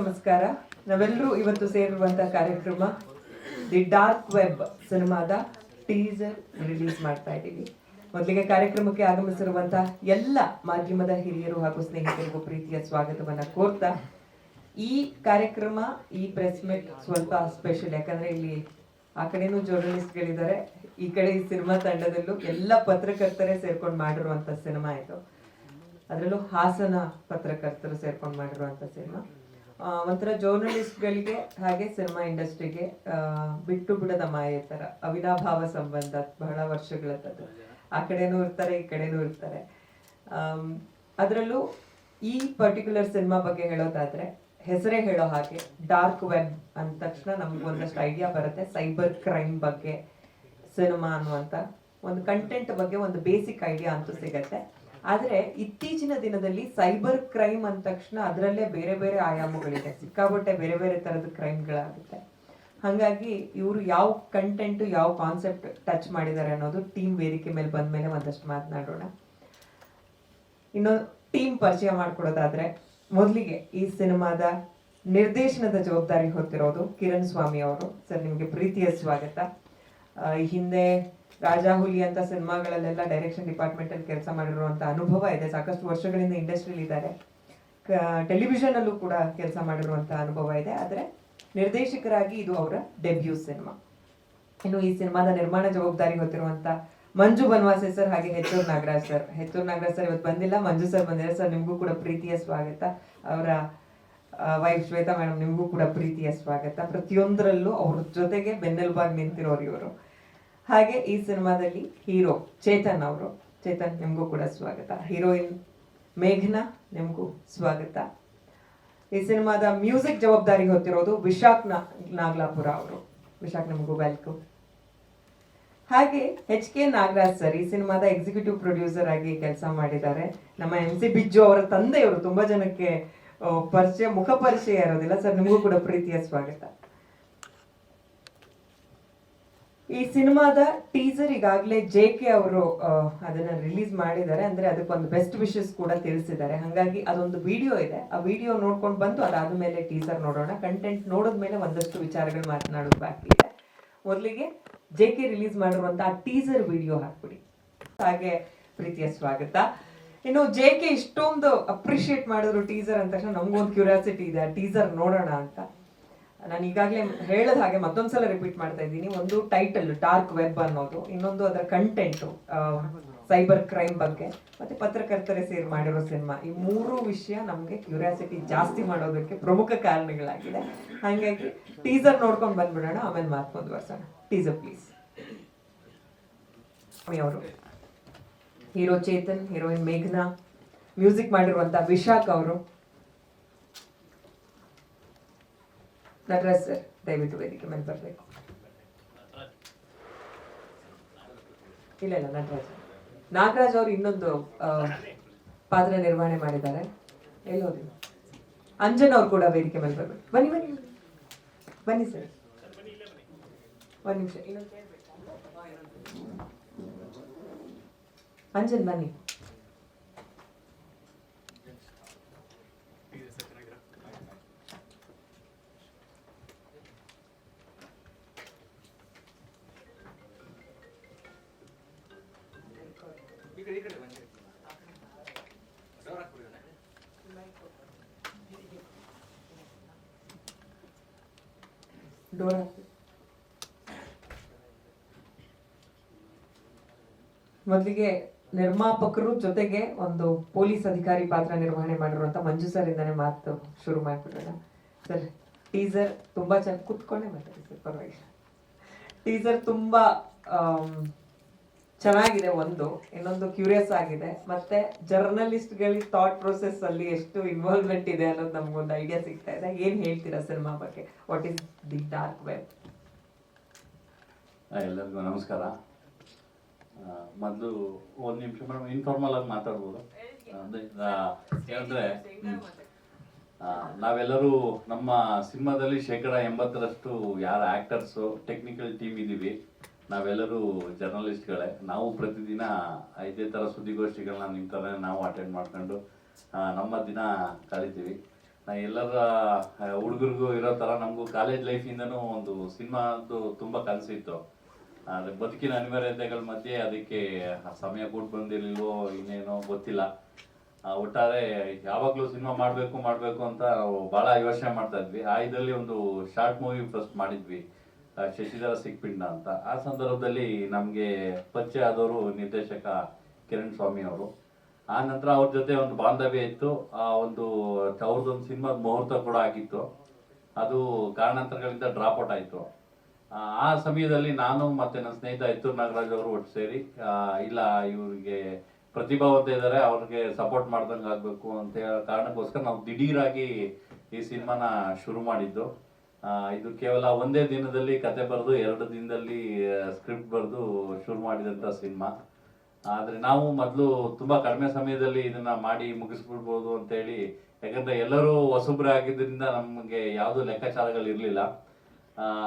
ನಮಸ್ಕಾರ. ನಾವೆಲ್ಲರೂ ಇವತ್ತು ಸೇರಿರುವಂತಹ ಕಾರ್ಯಕ್ರಮ ದಿ ಡಾರ್ಕ್ ವೆಬ್ ಸಿನಿಮಾದ ಟೀಸರ್ ರಿಲೀಸ್ ಮಾಡ್ತಾ ಇದ್ದೀವಿ. ಮೊದಲಿಗೆ ಕಾರ್ಯಕ್ರಮಕ್ಕೆ ಆಗಮಿಸಿರುವಂತಹ ಎಲ್ಲ ಮಾಧ್ಯಮದ ಹಿರಿಯರು ಹಾಗೂ ಸ್ನೇಹಿತರಿಗೂ ಪ್ರೀತಿಯ ಸ್ವಾಗತವನ್ನ ಕೋರ್ತಾ, ಈ ಕಾರ್ಯಕ್ರಮ, ಈ ಪ್ರೆಸ್ ಮೀಟ್ ಸ್ವಲ್ಪ ಸ್ಪೆಷಲ್ ಯಾಕಂದ್ರೆ ಇಲ್ಲಿ ಆ ಕಡೆನೂ ಜರ್ನಲಿಸ್ಟ್ಗಳಿದ್ದಾರೆ ಈ ಕಡೆ ಈ ಸಿನಿಮಾ ತಂಡದಲ್ಲೂ ಎಲ್ಲ ಪತ್ರಕರ್ತರೇ ಸೇರ್ಕೊಂಡು ಮಾಡಿರುವಂತ ಸಿನಿಮಾ ಇದು. ಅದರಲ್ಲೂ ಹಾಸನ ಪತ್ರಕರ್ತರು ಸೇರ್ಕೊಂಡು ಮಾಡಿರುವಂತ ಸಿನಿಮಾ. ಒಂಥರ ಜರ್ನಲಿಸ್ಟ್ಗಳಿಗೆ ಹಾಗೆ ಸಿನಿಮಾ ಇಂಡಸ್ಟ್ರಿಗೆ ಬಿಟ್ಟು ಬಿಡದ ಮಾಯೆ ಥರ ಅವಿನಾಭಾವ ಸಂಬಂಧ ಬಹಳ ವರ್ಷಗಳದ್ದು ಆ ಕಡೆನೂ ಇರ್ತಾರೆ, ಈ ಕಡೆನೂ ಇರ್ತಾರೆ. ಅದರಲ್ಲೂ ಈ ಪರ್ಟಿಕ್ಯುಲರ್ ಸಿನಿಮಾ ಬಗ್ಗೆ ಹೇಳೋದಾದ್ರೆ, ಹೆಸರೇ ಹೇಳೋ ಹಾಗೆ ಡಾರ್ಕ್ ವೆಬ್ ಅಂದ ತಕ್ಷಣ ನಮ್ಗೆ ಒಂದಷ್ಟು ಐಡಿಯಾ ಬರುತ್ತೆ ಸೈಬರ್ ಕ್ರೈಮ್ ಬಗ್ಗೆ ಸಿನಿಮಾ ಅನ್ನುವಂತ ಒಂದು ಕಂಟೆಂಟ್ ಬಗ್ಗೆ ಒಂದು ಬೇಸಿಕ್ ಐಡಿಯಾ ಅಂತೂ ಸಿಗತ್ತೆ. ಆದ್ರೆ ಇತ್ತೀಚಿನ ದಿನದಲ್ಲಿ ಸೈಬರ್ ಕ್ರೈಮ್ ಅಂದ ತಕ್ಷಣ ಅದರಲ್ಲೇ ಬೇರೆ ಬೇರೆ ಆಯಾಮಗಳಿದೆ. ಸಿಕ್ಕಾಪಟ್ಟೆ ಬೇರೆ ಬೇರೆ ತರದ ಕ್ರೈಮ್ಗಳಾಗುತ್ತೆ. ಹಾಗಾಗಿ ಇವರು ಯಾವ ಕಂಟೆಂಟ್ ಯಾವ ಕಾನ್ಸೆಪ್ಟ್ ಟಚ್ ಮಾಡಿದ್ದಾರೆ ಅನ್ನೋದು ಟೀಮ್ ವೇದಿಕೆ ಮೇಲೆ ಬಂದ ಮೇಲೆ ಒಂದಷ್ಟು ಮಾತನಾಡೋಣ. ಇನ್ನು ಟೀಮ್ ಪರಿಚಯ ಮಾಡ್ಕೊಡೋದಾದ್ರೆ ಮೊದಲಿಗೆ ಈ ಸಿನಿಮಾದ ನಿರ್ದೇಶನದ ಜವಾಬ್ದಾರಿ ಹೊತ್ತಿರೋದು ಕಿರಣ್ ಸ್ವಾಮಿ ಅವರು. ಸರ್, ನಿಮಗೆ ಪ್ರೀತಿಯ ಸ್ವಾಗತ. ಹಿಂದೆ ರಾಜಾ ಹುಲಿ ಅಂತ ಸಿನಿಮಾಗಳಲ್ಲೆಲ್ಲ ಡೈರೆಕ್ಷನ್ ಡಿಪಾರ್ಟ್ಮೆಂಟ್ ಅಲ್ಲಿ ಕೆಲಸ ಮಾಡಿರುವಂತ ಅನುಭವ ಇದೆ. ಸಾಕಷ್ಟು ವರ್ಷಗಳಿಂದ ಇಂಡಸ್ಟ್ರಿಯಲ್ಲಿ ಇದ್ದಾರೆ. ಟೆಲಿವಿಷನ್ ಅಲ್ಲೂ ಕೂಡ ಕೆಲಸ ಮಾಡಿರುವಂತ ಅನುಭವ ಇದೆ. ಆದ್ರೆ ನಿರ್ದೇಶಕರಾಗಿ ಇದು ಅವರ ಡೆಬ್ಯೂ ಸಿನಿಮಾ ಇನ್ನು ಈ ಸಿನಿಮಾದ ನಿರ್ಮಾಣ ಜವಾಬ್ದಾರಿ ಹೊತ್ತಿರುವಂತ ಮಂಜು ಬನ್ವಾಸೆ ಸರ್ ಹಾಗೆ ಹೆತ್ತೂರ್ ನಾಗರಾಜ್ ಸರ್ ಹೆತ್ತೂರ್ ನಾಗರಾಜ್ ಸರ್ ಇವತ್ತು ಬಂದಿಲ್ಲ. ಮಂಜು ಸರ್ ಬಂದಿದ್ದಾರೆ. ಸರ್ ನಿಮಗೂ ಕೂಡ ಪ್ರೀತಿಯ ಸ್ವಾಗತ. ಅವರ ವೈಫ್ ಶ್ವೇತಾ ಮೇಡಮ್ ನಿಮಗೂ ಕೂಡ ಪ್ರೀತಿಯ ಸ್ವಾಗತ. ಪ್ರತಿಯೊಂದರಲ್ಲೂ ಅವ್ರ ಜೊತೆಗೆ ಬೆನ್ನೆಲುಬಾಗಿ ನಿಂತಿರೋರು ಇವರು. ಹಾಗೆ ಈ ಸಿನಿಮಾದಲ್ಲಿ ಹೀರೋ ಚೇತನ್ ಅವರು, ಚೇತನ್ ನಿಮಗೂ ಕೂಡ ಸ್ವಾಗತ. ಹೀರೋಯಿನ್ ಮೇಘನಾ ನಿಮಗೂ ಸ್ವಾಗತ. ಈ ಸಿನಿಮಾದ ಮ್ಯೂಸಿಕ್ ಜವಾಬ್ದಾರಿ ಹೊತ್ತಿರೋದು ವಿಶಾಖ್ ನಾಗ್ಲಾಪುರ ಅವರು. ವಿಶಾಖ್ ನಿಮಗೂ ವೆಲ್ಕಮ್ ಹಾಗೆ ಎಚ್ ಕೆ ನಾಗರಾಜ್ ಸರ್ ಈ ಸಿನಿಮಾದ ಎಕ್ಸಿಕ್ಯೂಟಿವ್ ಪ್ರೊಡ್ಯೂಸರ್ ಆಗಿ ಕೆಲಸ ಮಾಡಿದ್ದಾರೆ. ನಮ್ಮ ಎಂ ಸಿ ಬಿಜ್ಜು ಅವರ ತಂದೆಯವರು ತುಂಬಾ ಜನಕ್ಕೆ ಪರಿಚಯ, ಮುಖ ಪರಿಚಯ ಇರೋದಿಲ್ಲ. ಸರ್, ನಿಮಗೂ ಕೂಡ ಪ್ರೀತಿಯ ಸ್ವಾಗತ. ಈ ಸಿನಿಮಾದ ಟೀಸರ್ ಈಗಾಗಲೇ ಜೆ ಕೆ ಅವರು ಅದನ್ನ ರಿಲೀಸ್ ಮಾಡಿದ್ದಾರೆ. ಅಂದ್ರೆ ಅದಕ್ಕೊಂದು ಬೆಸ್ಟ್ ವಿಶಸ್ ಕೂಡ ತಿಳಿಸಿದ್ದಾರೆ. ಹಾಗಾಗಿ ಅದೊಂದು ವಿಡಿಯೋ ಇದೆ. ಆ ವಿಡಿಯೋ ನೋಡ್ಕೊಂಡು ಬಂದು ಅದಾದ್ಮೇಲೆ ಟೀಸರ್ ನೋಡೋಣ. ಕಂಟೆಂಟ್ ನೋಡಿದ್ಮೇಲೆ ಒಂದಷ್ಟು ವಿಚಾರಗಳು ಮಾತನಾಡೋದು ಬಾಕಿ ಇದೆ. ಮೊದಲಿಗೆ ಜೆ ಕೆ ರಿಲೀಸ್ ಮಾಡಿರುವಂತಹ ಟೀಸರ್ ವಿಡಿಯೋ ಹಾಕ್ಬಿಡಿ. ಹಾಗೆ ಪ್ರೀತಿಯ ಸ್ವಾಗತ. ಇನ್ನು ಜೆ ಕೆ ಇಷ್ಟೊಂದು ಅಪ್ರಿಶಿಯೇಟ್ ಮಾಡಿದ್ರು ಟೀಸರ್ ಅಂತ ನಮ್ಗೊಂದು ಕ್ಯೂರಿಯಾಸಿಟಿ ಇದೆ. ಟೀಸರ್ ನೋಡೋಣ ಅಂತ. ನಾನು ಈಗಾಗಲೇ ಹೇಳದ ಹಾಗೆ ಮತ್ತೊಂದ್ಸಲ ರಿಪೀಟ್ ಮಾಡ್ತಾ ಇದ್ದೀನಿ. ಒಂದು ಟೈಟಲ್ ಡಾರ್ಕ್ ವೆಬ್ ಅನ್ನೋದು. ಇನ್ನೊಂದು ಅದರ ಕಂಟೆಂಟ್ ಸೈಬರ್ ಕ್ರೈಮ್ ಬಗ್ಗೆ. ಮತ್ತೆ ಪತ್ರಕರ್ತರೇ ಸೇರಿ ಮಾಡಿರೋ ಸಿನಿಮಾ. ಈ ಮೂರು ವಿಷಯ ನಮಗೆ ಕ್ಯೂರಿಯಾಸಿಟಿ ಜಾಸ್ತಿ ಮಾಡೋದಕ್ಕೆ ಪ್ರಮುಖ ಕಾರಣಗಳಾಗಿದೆ. ಹಾಗಾಗಿ ಟೀಸರ್ ನೋಡ್ಕೊಂಡು ಬಂದ್ಬಿಡೋಣ. ಆಮೇಲೆ ಮಾತು ಮುಂದುವರ್ಸೋಣ ಟೀಸರ್ ಪ್ಲೀಸ್ ಅವರು. ಹೀರೋ ಚೇತನ್, ಹೀರೋಯಿನ್ ಮೇಘನಾ. ಮ್ಯೂಸಿಕ್ ಮಾಡಿರುವಂತ ವಿಶಾಖ್ ಅವರು. ನಟರಾಜ್ ದಯವಿಟ್ಟು ವೇದಿಕೆ ಮೇಲೆ ಬರಬೇಕು. ಇಲ್ಲ ಇಲ್ಲ ನಟರಾಜ್ ನಾಗರಾಜ್ ಅವರು ಇನ್ನೊಂದು ಪಾತ್ರ ನಿರ್ವಹಣೆ ಮಾಡಿದ್ದಾರೆ. ಎಲ್ಲಿ ಹೋದ್ರು? ಅಂಜನ್ ಅವ್ರು ಕೂಡ ವೇದಿಕೆ ಮೇಲೆ ಬರಬೇಕು. ಬನ್ನಿ ಬನ್ನಿ. ಬನ್ನಿ ಸರ್. ಒಂದು ನಿಮಿಷ. ಇನ್ನೊಂದು ಅಂಜನ್, ಬನ್ನಿ. ಮೊದಲಿಗೆ ನಿರ್ಮಾಪಕರು ಜೊತೆಗೆ ಒಂದು ಪೊಲೀಸ್ ಅಧಿಕಾರಿ ಪಾತ್ರ ನಿರ್ವಹಣೆ ಮಾಡಿರುವಂತ ಮಂಜು ಸರ್ ಇಂದಾನೆ ಮಾತು ಶುರು ಮಾಡ್ಬಿಡೋಣ. ಸರ್ ಟೀಸರ್ ತುಂಬಾ ಚೆನ್ನಾಗಿ ಕುತ್ಕೊಂಡೆ ಮಾತಾಡಿ ಸರ್ ಪರವಾಗಿಲ್ಲ. ಟೀಸರ್ ತುಂಬಾ ಚೆನ್ನಾಗಿದೆ ಒಂದು, ಇನ್ನೊಂದು ಕ್ಯೂರಿಯಸ್ ಆಗಿದೆ. ಮತ್ತೆ ಜರ್ನಲಿಸ್ಟ್ಗಳಿಗೆ ಥಾಟ್ ಪ್ರೊಸೆಸ್ ಅಲ್ಲಿ ಎಷ್ಟು ಇನ್ವಾಲ್ವ್ಮೆಂಟ್ ಇದೆ ಅನ್ನೋದು ನಮ್ಗೊಂದು ಐಡಿಯಾ ಸಿಗ್ತಾ ಇದೆ. ಏನ್ ಹೇಳ್ತೀರಾ ಸಿನಿಮಾ ಬಗ್ಗೆ? What is the dark web ಎಲ್ಲರಿಗೂ ನಮಸ್ಕಾರ. ಮೊದಲು ಒಂದು ನಿಮಿಷ ಮೇಡಮ್ ಇನ್ಫಾರ್ಮಲ್ ಆಗಿ ಮಾತಾಡ್ಬೋದು. ಏನಂದ್ರೆ. ನಾವೆಲ್ಲರೂ ನಮ್ಮ ಸಿನಿಮಾದಲ್ಲಿ ಶೇಕಡ ಎಂಬತ್ತರಷ್ಟು ಯಾರ ಆಕ್ಟರ್ಸ್ ಟೆಕ್ನಿಕಲ್ ಟೀಮ್ ಇದ್ದೀವಿ ನಾವೆಲ್ಲರೂ ಜರ್ನಲಿಸ್ಟ್ಗಳೇ ನಾವು ಪ್ರತಿದಿನ ಇದೇ ಥರ ಸುದ್ದಿಗೋಷ್ಠಿಗಳನ್ನ ನಿಮ್ಮ ಥರ ನಾವು ಅಟೆಂಡ್ ಮಾಡ್ಕೊಂಡು ನಮ್ಮ ದಿನ ಕಳಿತೀವಿ. ನಾ ಎಲ್ಲರ ಹುಡುಗರಿಗೂ ಇರೋ ಥರ ನಮಗೂ ಕಾಲೇಜ್ ಲೈಫಿಂದನೂ ಒಂದು ಸಿನಿಮಾದು ತುಂಬ ಕನಸಿತ್ತು. ಆದರೆ ಬದುಕಿನ ಅನಿವಾರ್ಯತೆಗಳ ಮಧ್ಯೆ ಅದಕ್ಕೆ ಸಮಯ ಕೂಡ ಬಂದಿರಲಿಲ್ವೋ ಇನ್ನೇನೋ ಗೊತ್ತಿಲ್ಲ. ಒಟ್ಟಾರೆ ಯಾವಾಗಲೂ ಸಿನಿಮಾ ಮಾಡಬೇಕು ಮಾಡಬೇಕು ಅಂತ ನಾವು ಭಾಳ ಯೋಚನೆ ಮಾಡ್ತಾ ಇದ್ವಿ. ಆ ಇದರಲ್ಲಿ ಒಂದು ಶಾರ್ಟ್ ಮೂವಿ ಫಸ್ಟ್ ಮಾಡಿದ್ವಿ ಶಶಿಧರ ಸಿಕ್ಪಿಂಡ ಅಂತ. ಆ ಸಂದರ್ಭದಲ್ಲಿ ನಮಗೆ ಪರಿಚಯ ಆದವರು ನಿರ್ದೇಶಕ ಕಿರಣ್ ಸ್ವಾಮಿ ಅವರು. ಆ ನಂತರ ಅವ್ರ ಜೊತೆ ಒಂದು ಬಾಂಧವ್ಯ ಇತ್ತು. ಆ ಒಂದು, ಅವ್ರದ್ದೊಂದು ಸಿನಿಮಾದ ಮುಹೂರ್ತ ಕೂಡ ಆಗಿತ್ತು. ಅದು ಕಾರಣಾಂತರಗಳಿಂದ ಡ್ರಾಪ್ ಔಟ್ ಆಯಿತು. ಆ ಸಮಯದಲ್ಲಿ ನಾನು ಮತ್ತೆ ನನ್ನ ಸ್ನೇಹಿತ ಇತ್ತೂರು ನಾಗರಾಜ್ ಅವರು ಒಟ್ಟು ಸೇರಿ ಇಲ್ಲ, ಇವರಿಗೆ ಪ್ರತಿಭಾವಂತ ಇದ್ದಾರೆ, ಅವ್ರಿಗೆ ಸಪೋರ್ಟ್ ಮಾಡ್ದಂಗೆ ಆಗಬೇಕು ಅಂತ ಹೇಳೋ ಕಾರಣಕ್ಕೋಸ್ಕರ ನಾವು ದಿಢೀರಾಗಿ ಈ ಸಿನಿಮಾನ ಶುರು ಮಾಡಿದ್ದು. ಇದು ಕೇವಲ ಒಂದೇ ದಿನದಲ್ಲಿ ಕತೆ ಬರೆದು ಎರಡು ದಿನದಲ್ಲಿ ಸ್ಕ್ರಿಪ್ಟ್ ಬರೆದು ಶುರು ಮಾಡಿದಂಥ ಸಿನಿಮಾ. ಆದರೆ ನಾವು ಮೊದಲು ತುಂಬ ಕಡಿಮೆ ಸಮಯದಲ್ಲಿ ಇದನ್ನ ಮಾಡಿ ಮುಗಿಸ್ಬಿಡ್ಬೋದು ಅಂತೇಳಿ, ಯಾಕಂದರೆ ಎಲ್ಲರೂ ಹೊಸಬ್ರೆ ಆಗಿದ್ದರಿಂದ ನಮಗೆ ಯಾವುದು ಲೆಕ್ಕಾಚಾರಗಳಿರಲಿಲ್ಲ.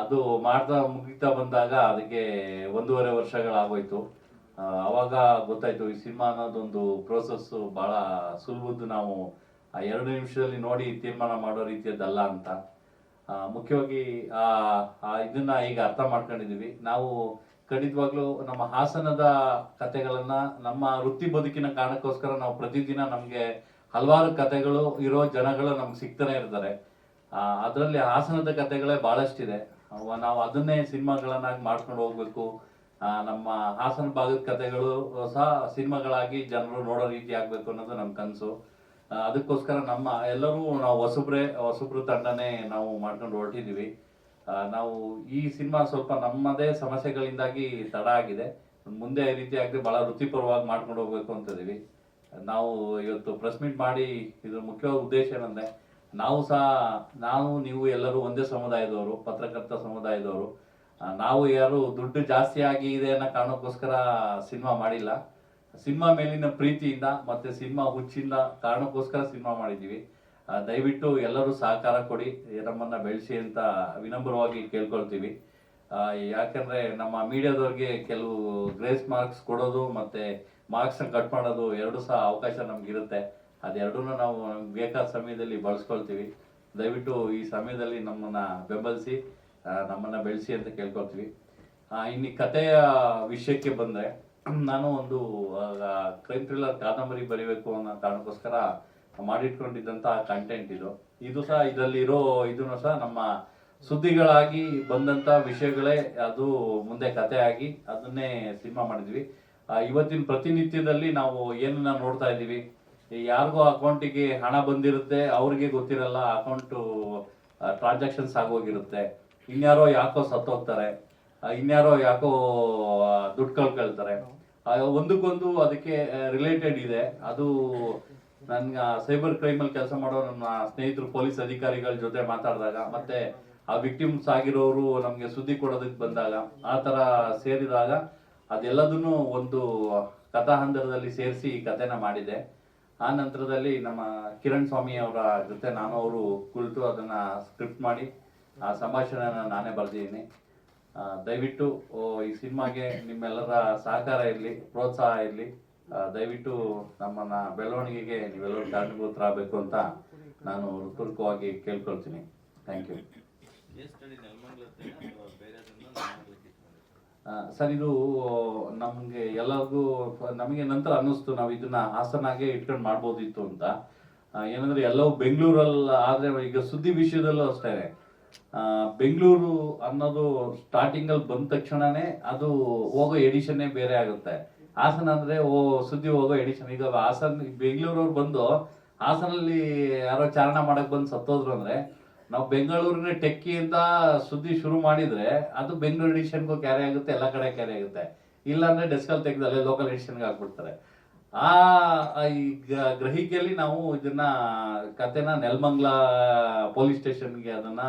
ಅದು ಮಾಡ್ತಾ ಮುಗಿತಾ ಬಂದಾಗ ಅದಕ್ಕೆ ಒಂದೂವರೆ ವರ್ಷಗಳಾಗೋಯ್ತು. ಅವಾಗ ಗೊತ್ತಾಯ್ತು, ಈ ಸಿನಿಮಾ ಅನ್ನೋದೊಂದು ಪ್ರೋಸೆಸ್ ಬಹಳ ಸುಲಭದ್ದು ನಾವು ಎರಡು ನಿಮಿಷದಲ್ಲಿ ನೋಡಿ ತೀರ್ಮಾನ ಮಾಡೋ ರೀತಿಯದ್ದಲ್ಲ ಅಂತ. ಮುಖ್ಯವಾಗಿ ಆ ಇದನ್ನ ಈಗ ಅರ್ಥ ಮಾಡ್ಕೊಂಡಿದೀವಿ ನಾವು ಖಂಡಿತವಾಗ್ಲೂ ನಮ್ಮ ಹಾಸನದ ಕತೆಗಳನ್ನ, ನಮ್ಮ ವೃತ್ತಿ ಬದುಕಿನ ಕಾರಣಕ್ಕೋಸ್ಕರ ನಾವು ಪ್ರತಿದಿನ ನಮಗೆ ಹಲವಾರು ಕತೆಗಳು ಇರೋ ಜನಗಳು ನಮ್ಗೆ ಸಿಗ್ತಾನೆ ಇರ್ತಾರೆ. ಅದರಲ್ಲಿ ಹಾಸನದ ಕತೆಗಳೇ ಬಹಳಷ್ಟಿದೆ. ನಾವು ಅದನ್ನೇ ಸಿನಿಮಾಗಳನ್ನಾಗಿ ಮಾಡ್ಕೊಂಡು ಹೋಗ್ಬೇಕು. ನಮ್ಮ ಹಾಸನ ಭಾಗದ ಕತೆಗಳು ಸಹ ಸಿನಿಮಾಗಳಾಗಿ ಜನರು ನೋಡೋ ರೀತಿ ಆಗ್ಬೇಕು ಅನ್ನೋದು ನಮ್ಮ ಕನಸು. ಅದಕ್ಕೋಸ್ಕರ ನಮ್ಮ ಎಲ್ಲರೂ ನಾವು ಹೊಸಬ್ರೆ, ಹೊಸಬ್ರು ತಂಡನೇ ನಾವು ಮಾಡ್ಕೊಂಡು ಹೊರಟಿದೀವಿ ನಾವು ಈ ಸಿನಿಮಾ ಸ್ವಲ್ಪ ನಮ್ಮದೇ ಸಮಸ್ಯೆಗಳಿಂದಾಗಿ ತಡ ಆಗಿದೆ. ಮುಂದೆ ಈ ರೀತಿ ಆಗದೆ ಬಹಳ ವೃತ್ತಿಪರವಾಗಿ ಮಾಡ್ಕೊಂಡು ಹೋಗ್ಬೇಕು ಅಂತ ಇದೀವಿ ನಾವು ಇವತ್ತು ಪ್ರೆಸ್ ಮೀಟ್ ಮಾಡಿ ಇದ್ರ ಮುಖ್ಯವಾದ ಉದ್ದೇಶ ಏನಂದ್ರೆ ನಾವು ಸಹ, ನಾವು, ನೀವು ಎಲ್ಲರೂ ಒಂದೇ ಸಮುದಾಯದವರು, ಪತ್ರಕರ್ತ ಸಮುದಾಯದವರು. ನಾವು ಯಾರು ದುಡ್ಡು ಜಾಸ್ತಿ ಆಗಿದೆ ಅನ್ನೋ ಕಾರಣಕ್ಕೋಸ್ಕರ ಸಿನಿಮಾ ಮಾಡಿಲ್ಲ. ಸಿನಿಮಾ ಮೇಲಿನ ಪ್ರೀತಿಯಿಂದ ಮತ್ತೆ ಸಿನಿಮಾ ಹುಚ್ಚಿಂದ ಕಾರಣಕ್ಕೋಸ್ಕರ ಸಿನಿಮಾ ಮಾಡಿದ್ದೀವಿ. ದಯವಿಟ್ಟು ಎಲ್ಲರೂ ಸಹಕಾರ ಕೊಡಿ, ನಮ್ಮನ್ನ ಬೆಳೆಸಿ ಅಂತ ವಿನಮ್ರವಾಗಿ ಕೇಳ್ಕೊಳ್ತೀವಿ. ಯಾಕಂದ್ರೆ ನಮ್ಮ ಮೀಡಿಯಾದವ್ರಿಗೆ ಕೆಲವು ಗ್ರೇಸ್ ಮಾರ್ಕ್ಸ್ ಕೊಡೋದು ಮತ್ತೆ ಮಾರ್ಕ್ಸ್ ಕಟ್ ಮಾಡೋದು ಎರಡು ಸಹ ಅವಕಾಶ ನಮ್ಗಿರುತ್ತೆ. ಅದೆರಡೂ ನಾವು ಬೇಕಾದ ಸಮಯದಲ್ಲಿ ಬಳಸ್ಕೊಳ್ತೀವಿ. ದಯವಿಟ್ಟು ಈ ಸಮಯದಲ್ಲಿ ನಮ್ಮನ್ನು ಬೆಂಬಲಿಸಿ ನಮ್ಮನ್ನು ಬೆಳೆಸಿ ಅಂತ ಕೇಳ್ಕೊಳ್ತೀವಿ. ಇನ್ನು ಕತೆಯ ವಿಷಯಕ್ಕೆ ಬಂದರೆ, ನಾನು ಒಂದು ಕ್ರೈಮ್ ಥ್ರಿಲ್ಲರ್ ಕಾದಂಬರಿ ಬರೀಬೇಕು ಅನ್ನೋ ಕಾರಣಕ್ಕೋಸ್ಕರ ಮಾಡಿಟ್ಕೊಂಡಿದ್ದಂಥ ಕಂಟೆಂಟ್ ಇದು. ಇದು ಸಹ ಇದರಲ್ಲಿರೋ ಇದನ್ನು ಸಹ ನಮ್ಮ ಸುದ್ದಿಗಳಾಗಿ ಬಂದಂಥ ವಿಷಯಗಳೇ ಅದು ಮುಂದೆ ಕತೆ ಆಗಿ ಅದನ್ನೇ ಸಿನಿಮಾ ಮಾಡಿದ್ವಿ. ಇವತ್ತಿನ ಪ್ರತಿನಿತ್ಯದಲ್ಲಿ ನಾವು ಏನನ್ನ ನೋಡ್ತಾ ಇದ್ದೀವಿ? ಯಾರಿಗೋ ಅಕೌಂಟಿಗೆ ಹಣ ಬಂದಿರುತ್ತೆ, ಅವ್ರಿಗೆ ಗೊತ್ತಿರಲ್ಲ, ಅಕೌಂಟು ಟ್ರಾನ್ಸಾಕ್ಷನ್ಸ್ ಆಗೋಗಿರುತ್ತೆ. ಇನ್ಯಾರೋ ಯಾಕೋ ಸತ್ತೋಗ್ತಾರೆ ಇನ್ಯಾರೋ ಯಾಕೋ ದುಡ್ಡು ಕಳ್ಕೊಳ್ತಾರೆ. ಒಂದಕ್ಕೊಂದು ಅದಕ್ಕೆ ರಿಲೇಟೆಡ್ ಇದೆ. ಅದು ನನ್ಗೆ ಸೈಬರ್ ಕ್ರೈಮಲ್ಲಿ ಕೆಲಸ ಮಾಡೋ ನನ್ನ ಸ್ನೇಹಿತರು, ಪೊಲೀಸ್ ಅಧಿಕಾರಿಗಳ ಜೊತೆ ಮಾತಾಡಿದಾಗ, ಮತ್ತೆ ಆ ವಿಕ್ಟಿಮ್ಸ್ ಆಗಿರೋರು ನಮಗೆ ಸುದ್ದಿ ಕೊಡೋದಕ್ಕೆ ಬಂದಾಗ, ಆ ಥರ ಸೇರಿದಾಗ ಅದೆಲ್ಲದನ್ನು ಒಂದು ಕಥಾಹಂದರದಲ್ಲಿ ಸೇರಿಸಿ ಈ ಕಥೆನ ಮಾಡಿದೆ. ಆ ನಂತರದಲ್ಲಿ ನಮ್ಮ ಕಿರಣ್ ಸ್ವಾಮಿ ಅವರ ಜೊತೆ ನಾನು, ಅವರು ಕುಳಿತು ಅದನ್ನ ಸ್ಕ್ರಿಪ್ಟ್ ಮಾಡಿ, ಆ ಸಂಭಾಷಣೆನ ನಾನೇ ಬರೆದಿದ್ದೀನಿ. ದಯವಿಟ್ಟು ಈ ಸಿನಿಮಾಗೆ ನಿಮ್ಮೆಲ್ಲರ ಸಹಕಾರ ಇರಲಿ, ಪ್ರೋತ್ಸಾಹ ಇರಲಿ. ದಯವಿಟ್ಟು ನಮ್ಮನ್ನ ಬೆಳವಣಿಗೆಗೆ ನೀವೆಲ್ಲರೂ ಕಾರಣಭೂತರಾಗಬೇಕು ಅಂತ ನಾನು ಹೃತ್ಪೂರ್ವಕವಾಗಿ ಕೇಳ್ಕೊಳ್ತೀನಿ. ಥ್ಯಾಂಕ್ ಯು ಸರ್, ಇದು, ನಮಗೆ ಎಲ್ಲರಿಗೂ, ನಮಗೆ ನಂತರ ಅನ್ನಿಸ್ತು, ನಾವು ಇದನ್ನ ಹಾಸನಾಗೆ ಇಟ್ಕೊಂಡು ಮಾಡ್ಬೋದಿತ್ತು ಅಂತ. ಏನಂದ್ರೆ, ಎಲ್ಲವೂ ಬೆಂಗಳೂರಲ್ಲಿ, ಆದರೆ ಈಗ ಸುದ್ದಿ ವಿಷಯದಲ್ಲೂ ಅಷ್ಟೇ. ಬೆಂಗಳೂರು ಅನ್ನೋದು ಸ್ಟಾರ್ಟಿಂಗಲ್ಲಿ ಬಂದ ತಕ್ಷಣನೇ ಅದು ಹೋಗೋ ಎಡಿಷನ್ನೇ ಬೇರೆ ಆಗುತ್ತೆ. ಹಾಸನ ಅಂದರೆ, ಓ, ಸುದ್ದಿ ಹೋಗೋ ಎಡಿಷನ್ ಈಗ ಹಾಸನ, ಬೆಂಗಳೂರವ್ರು ಬಂದು ಹಾಸನಲ್ಲಿ ಯಾರೋ ಚಾರಣ ಮಾಡೋಕೆ ಬಂದು ಸತ್ತೋದ್ರು ಅಂದ್ರೆ ನಾವು ಬೆಂಗಳೂರಿನ ಟೆಕ್ಕಿಯಿಂದ ಸುದ್ದಿ ಶುರು ಮಾಡಿದ್ರೆ ಅದು ಬೆಂಗಳೂರು ಎಡಿಷನ್ಗೂ ಕ್ಯಾರಿ ಆಗುತ್ತೆ, ಎಲ್ಲ ಕಡೆ ಕ್ಯಾರಿ ಆಗುತ್ತೆ. ಇಲ್ಲಾಂದ್ರೆ ಡೆಸ್ಕಲ್ ತೆಗೆದು ಅಲ್ಲೇ ಲೋಕಲ್ ಎಡಿಷನ್ಗೆ ಹಾಕ್ಬಿಡ್ತಾರೆ. ಆ ಈ ಗ್ರಹಿಕೆಯಲ್ಲಿ ನಾವು ಇದನ್ನ, ಕತೆನ ನೆಲಮಂಗ್ಲ ಪೊಲೀಸ್ ಸ್ಟೇಷನ್ಗೆ ಅದನ್ನ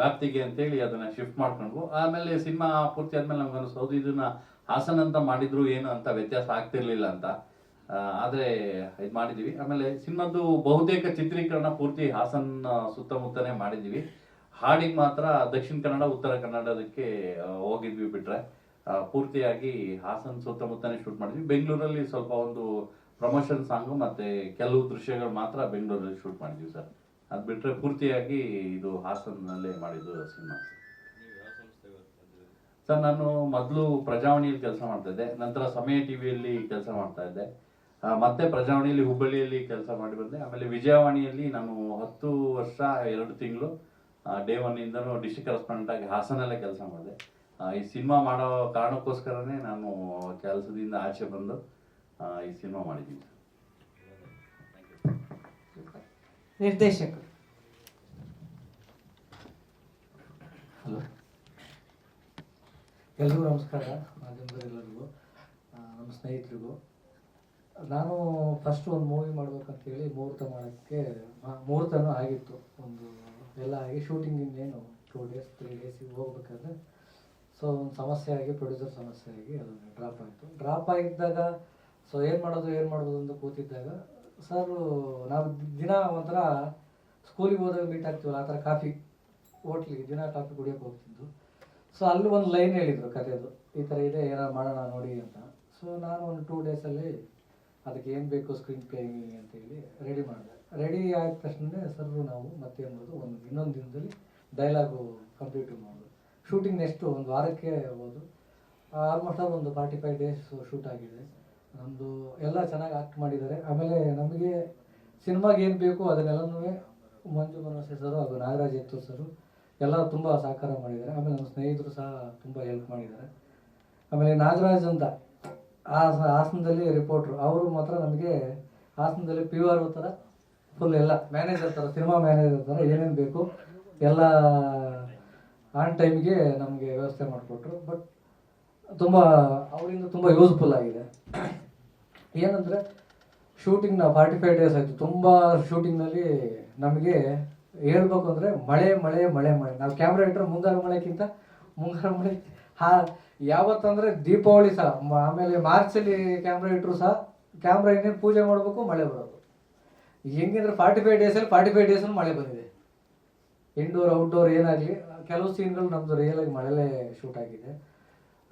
ವ್ಯಾಪ್ತಿಗೆ ಅಂತೇಳಿ ಅದನ್ನ ಶಿಫ್ಟ್ ಮಾಡ್ಕೊಂಡ್ವು ಆಮೇಲೆ ಸಿನಿಮಾ ಪೂರ್ತಿ ಆದ್ಮೇಲೆ ನಮ್ಗೆ ಅನಿಸೋದು ಇದನ್ನ ಹಾಸನ ಅಂತ ಮಾಡಿದ್ರು ಏನು ಅಂತ ವ್ಯತ್ಯಾಸ ಆಗ್ತಿರ್ಲಿಲ್ಲ ಅಂತ. ಆದ್ರೆ ಇದು ಮಾಡಿದೀವಿ. ಆಮೇಲೆ ಸಿನಿಮಾದ್ದು ಬಹುತೇಕ ಚಿತ್ರೀಕರಣ ಪೂರ್ತಿ ಹಾಸನ ಸುತ್ತಮುತ್ತನೇ ಮಾಡಿದೀವಿ. ಹಾಡಿಗೆ ಮಾತ್ರ ದಕ್ಷಿಣ ಕನ್ನಡ, ಉತ್ತರ ಕನ್ನಡದಕ್ಕೆ ಹೋಗಿದ್ವಿ ಬಿಟ್ರೆ ಪೂರ್ತಿಯಾಗಿ ಹಾಸನ ಸುತ್ತಮುತ್ತನೇ ಶೂಟ್ ಮಾಡಿದ್ವಿ. ಬೆಂಗಳೂರಲ್ಲಿ ಸ್ವಲ್ಪ ಒಂದು ಪ್ರಮೋಷನ್ ಸಾಂಗು ಮತ್ತೆ ಕೆಲವು ದೃಶ್ಯಗಳು ಮಾತ್ರ ಬೆಂಗಳೂರಲ್ಲಿ ಶೂಟ್ ಮಾಡಿದ್ವಿ ಸರ್. ಅದು ಬಿಟ್ಟರೆ ಪೂರ್ತಿಯಾಗಿ ಇದು ಹಾಸನಲ್ಲೇ ಮಾಡಿದ್ದು ಸಿನಿಮಾ. ಸರ್, ನಾನು ಮೊದಲು ಪ್ರಜಾವಾಣಿಯಲ್ಲಿ ಕೆಲಸ ಮಾಡ್ತಾ ಇದ್ದೆ. ನಂತರ ಸಮಯ ಟಿವಿಯಲ್ಲಿ ಕೆಲಸ ಮಾಡ್ತಾ ಇದ್ದೆ. ಮತ್ತೆ ಪ್ರಜಾವಾಣಿಯಲ್ಲಿ ಹುಬ್ಬಳ್ಳಿಯಲ್ಲಿ ಕೆಲಸ ಮಾಡಿ ಬಂದೆ. ಆಮೇಲೆ ವಿಜಯವಾಣಿಯಲ್ಲಿ ನಾನು ಹತ್ತು ವರ್ಷ ಎರಡು ತಿಂಗಳು ಡೇ ಒನ್ ಇಂದನೂ ಡಿಸ್ಟ್ರಿಕ್ಟ್ ಕರೆಸ್ಪಾಂಡೆಂಟ್ ಆಗಿ ಹಾಸನಲ್ಲೇ ಕೆಲಸ ಮಾಡಿದೆ. ಈ ಸಿನಿಮಾ ಮಾಡೋ ಕಾರಣಕ್ಕೋಸ್ಕರನೇ ನಾನು ಕೆಲಸದಿಂದ ಆಚೆ ಬಂದು ಈ ಸಿನಿಮಾ ಮಾಡಿದ್ದೀನಿ. ನಿರ್ದೇಶಕರು. ಹಲೋ. ಎಲ್ರಿಗೂ ನಮಸ್ಕಾರ. ಮಾಧ್ಯಮದವರೆಲ್ಲರಿಗೂ ನಮ್ಮ ಸ್ನೇಹಿತರಿಗೂ. ನಾನು ಫಸ್ಟ್ ಒಂದು ಮೂವಿ ಮಾಡ್ಬೇಕಂತೇಳಿ ಮುಹೂರ್ತ ಮಾಡೋಕ್ಕೆ ಮುಹೂರ್ತನೂ ಆಗಿತ್ತು. ಒಂದು ಎಲ್ಲ ಆಗಿ ಶೂಟಿಂಗ್ ಇನ್ನೇನು ಟೂ ಡೇಸ್ ತ್ರೀ ಡೇಸಿಗೆ ಹೋಗ್ಬೇಕಾದ್ರೆ. ಸೊ ಒಂದು ಸಮಸ್ಯೆ ಆಗಿ ಪ್ರೊಡ್ಯೂಸರ್ ಸಮಸ್ಯೆ ಆಗಿ ಅದು ಡ್ರಾಪ್ ಆಯಿತು. ಡ್ರಾಪ್ ಆಗಿದ್ದಾಗ ಸೊ ಏನು ಮಾಡೋದು ಏನು ಮಾಡೋದು ಅಂತ ಕೂತಿದ್ದಾಗ ಸರ್ ನಾವು ದಿನ ಒಂಥರ ಸ್ಕೂಲಿಗೆ ಹೋದಾಗ ಮೀಟ್ ಆಗ್ತೀವಲ್ಲ, ಆ ಥರ ಕಾಫಿ ಹೋಟ್ಲಿಗೆ ದಿನ ಕಾಫಿ ಕುಡಿಯೋಕೆ ಹೋಗ್ತಿದ್ದು. ಸೊ ಅಲ್ಲಿ ಒಂದು ಲೈನ್ ಹೇಳಿದರು ಕಥೆದು, ಈ ಥರ ಇದೆ ಏನಾರು ಮಾಡೋಣ ನೋಡಿ ಅಂತ. ಸೊ ನಾನು ಒಂದು ಟೂ ಡೇಸಲ್ಲಿ ಅದಕ್ಕೆ ಏನು ಬೇಕು ಸ್ಕ್ರೀನ್ ಪ್ಲೇ ಅಂತೇಳಿ ರೆಡಿ ಮಾಡಿದೆ. ರೆಡಿ ಆದ ತಕ್ಷಣ ಸರ್ರು ನಾವು ಮತ್ತೆ ಮಾಡೋದು? ಒಂದು ಇನ್ನೊಂದು ದಿನದಲ್ಲಿ ಡೈಲಾಗು ಕಂಪ್ಲೀಟ್ ಮಾಡೋದು. ಶೂಟಿಂಗ್ ನೆಕ್ಸ್ಟು ಒಂದು ವಾರಕ್ಕೆ ಹೋದು. ಆಲ್ಮೋಸ್ಟ್ ಆಲ್ ಒಂದು ಫಾರ್ಟಿ ಫೈವ್ ಡೇಸ್ ಶೂಟ್ ಆಗಿದೆ. ನಮ್ಮದು ಎಲ್ಲ ಚೆನ್ನಾಗಿ ಆಕ್ಟ್ ಮಾಡಿದ್ದಾರೆ. ಆಮೇಲೆ ನಮಗೆ ಸಿನಿಮಾಗೆ ಏನು ಬೇಕು ಅದನ್ನೆಲ್ಲನೂ ಮಂಜು ಬನವಾಸಿ ಸರು ಅದು ನಾಗರಾಜ್ ಎತ್ತು ಸರು ಎಲ್ಲ ತುಂಬ ಸಹಕಾರ ಮಾಡಿದ್ದಾರೆ. ಆಮೇಲೆ ನಮ್ಮ ಸ್ನೇಹಿತರು ಸಹ ತುಂಬ ಹೆಲ್ಪ್ ಮಾಡಿದ್ದಾರೆ. ಆಮೇಲೆ ನಾಗರಾಜ್ ಅಂತ ಆ ಸ- ಹಾಸನದಲ್ಲಿ ರಿಪೋರ್ಟ್ರು ಅವರು ಮಾತ್ರ ನಮಗೆ ಹಾಸನದಲ್ಲಿ ಪಿ ಆರ್ ಥರ ಫುಲ್ ಎಲ್ಲ. ಮ್ಯಾನೇಜರ್ ಥರ ಸಿನಿಮಾ ಮ್ಯಾನೇಜರ್ ಥರ ಏನೇನು ಬೇಕು ಎಲ್ಲ ಆನ್ ಟೈಮ್ಗೆ ನಮಗೆ ವ್ಯವಸ್ಥೆ ಮಾಡಿಕೊಟ್ರು. ಬಟ್ ತುಂಬ, ಅವರಿಂದ ತುಂಬ ಯೂಸ್ಫುಲ್ ಆಗಿದೆ. ಏನಂದರೆ ಶೂಟಿಂಗ್ ನಾವು ಫಾರ್ಟಿ ಫೈವ್ ಡೇಸ್ ಆಯಿತು. ತುಂಬ ಶೂಟಿಂಗ್ನಲ್ಲಿ ನಮಗೆ ಹೇಳ್ಬೇಕು ಅಂದರೆ ಮಳೆ ಮಳೆ ಮಳೆ ಮಳೆ. ನಾವು ಕ್ಯಾಮ್ರಾ ಇಟ್ಟರೆ ಮುಂಗಾರು ಮಳೆಗಿಂತ ಮುಂಗಾರು ಮಳೆ ಹಾ, ಯಾವತ್ತಂದ್ರೆ ದೀಪಾವಳಿ ಸಹ ಆಮೇಲೆ ಆಮೇಲೆ ಮಾರ್ಚಲ್ಲಿ ಕ್ಯಾಮ್ರಾ ಇಟ್ಟರು ಸಹ ಕ್ಯಾಮ್ರಾ ಇನ್ನೇನು ಪೂಜೆ ಮಾಡಬೇಕು, ಮಳೆ ಬರೋದು. ಹೆಂಗಿದ್ರೆ ಫಾರ್ಟಿ ಫೈವ್ ಡೇಸಲ್ಲಿ ಫಾರ್ಟಿ ಫೈವ್ ಡೇಸಲ್ಲಿ ಮಳೆ ಬಂದಿದೆ. ಇಂಡೋರ್ ಔಟ್ಡೋರ್ ಏನಾಗಲಿ, ಕೆಲವು ಸೀನ್ಗಳು ನಮ್ಮದು ರಿಯಲಾಗಿ ಮಳೆಲೇ ಶೂಟ್ ಆಗಿದೆ.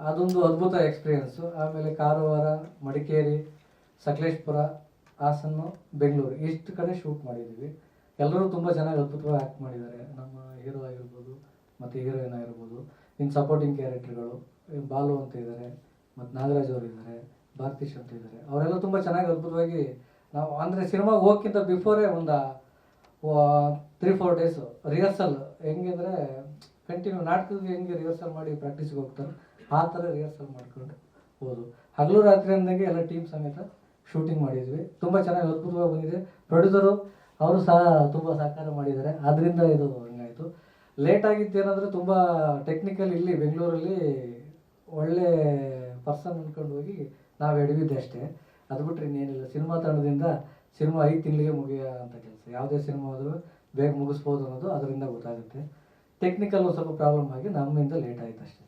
ಅದೊಂದು ಅದ್ಭುತ ಎಕ್ಸ್ಪೀರಿಯೆನ್ಸು ಆಮೇಲೆ ಕಾರವಾರ, ಮಡಿಕೇರಿ, ಸಕಲೇಶ್ಪುರ ಹಾಸನ್ನು ಬೆಂಗಳೂರು, ಇಷ್ಟು ಕಡೆ ಶೂಟ್ ಮಾಡಿದ್ದೀವಿ ಎಲ್ಲರೂ ತುಂಬ ಚೆನ್ನಾಗಿ ಅದ್ಭುತವಾಗಿ ಆ್ಯಕ್ಟ್ ಮಾಡಿದ್ದಾರೆ. ನಮ್ಮ ಹೀರೋ ಆಗಿರ್ಬೋದು, ಮತ್ತು ಹೀರೋಯಿನ್ ಆಗಿರ್ಬೋದು. ಇನ್ನು ಸಪೋರ್ಟಿಂಗ್ ಕ್ಯಾರೆಕ್ಟರ್ಗಳು ಬಾಲು ಅಂತ ಇದ್ದಾರೆ ಮತ್ತು ನಾಗರಾಜ್ ಅವರು ಇದ್ದಾರೆ ಭಾರತೀಶ್ ಅಂತ ಇದ್ದಾರೆ ಅವರೆಲ್ಲ ತುಂಬ ಚೆನ್ನಾಗಿ ಅದ್ಭುತವಾಗಿ ನಾವು ಅಂದರೆ ಸಿನಿಮಾಗೆ ಹೋಗ್ಕಿಂತ ಬಿಫೋರೇ ಒಂದು ತ್ರೀ ಫೋರ್ ಡೇಸು ರಿಹರ್ಸಲ್ ಹೆಂಗಿದ್ರೆ ಕಂಟಿನ್ಯೂ ನಾಟಕಕ್ಕೆ ಹೆಂಗೆ ರಿಹರ್ಸಲ್ ಮಾಡಿ ಪ್ರಾಕ್ಟೀಸ್ಗೆ ಹೋಗ್ತಾರೆ ಆ ಥರ ರಿಹರ್ಸಲ್ ಮಾಡ್ಕೊಂಡು ಹೋದು. ಹಗಲು ರಾತ್ರಿ ಅಂದಂಗೆ ಎಲ್ಲ ಟೀಮ್ ಸಮೇತ ಶೂಟಿಂಗ್ ಮಾಡಿದ್ವಿ. ತುಂಬ ಚೆನ್ನಾಗಿ ಅದ್ಭುತವಾಗಿ ಬಂದಿದೆ. ಪ್ರೊಡ್ಯೂಸರು ಅವರು ಸಹ ತುಂಬ ಸಹಕಾರ ಮಾಡಿದ್ದಾರೆ. ಅದರಿಂದ ಇದು ಲೇಟ್ ಆಗಿದ್ದು ಏನಂದರೆ ತುಂಬ ಟೆಕ್ನಿಕಲ್ ಇಲ್ಲಿ ಬೆಂಗಳೂರಲ್ಲಿ ಒಳ್ಳೆ ಪರ್ಸನ್ ಅಂದ್ಕೊಂಡು ಹೋಗಿ ನಾವು ಎಡವಿದ್ದೆ ಅಷ್ಟೇ. ಅದು ಬಿಟ್ಟರೆ ಇನ್ನೇನಿಲ್ಲ. ಸಿನಿಮಾ ತಂಡದಿಂದ ಸಿನಿಮಾ ಐದು ತಿಂಗಳಿಗೆ ಮುಗಿಯೋ ಅಂತ ಕೆಲಸ. ಯಾವುದೇ ಸಿನಿಮಾ ಆದರೂ ಬೇಗ ಮುಗಿಸ್ಬೋದು ಅನ್ನೋದು ಅದರಿಂದ ಗೊತ್ತಾಗುತ್ತೆ. ಟೆಕ್ನಿಕಲ್ ಸ್ವಲ್ಪ ಪ್ರಾಬ್ಲಮ್ ಆಗಿ ನಮ್ಮಿಂದ ಲೇಟ್ ಆಯಿತು ಅಷ್ಟೇ.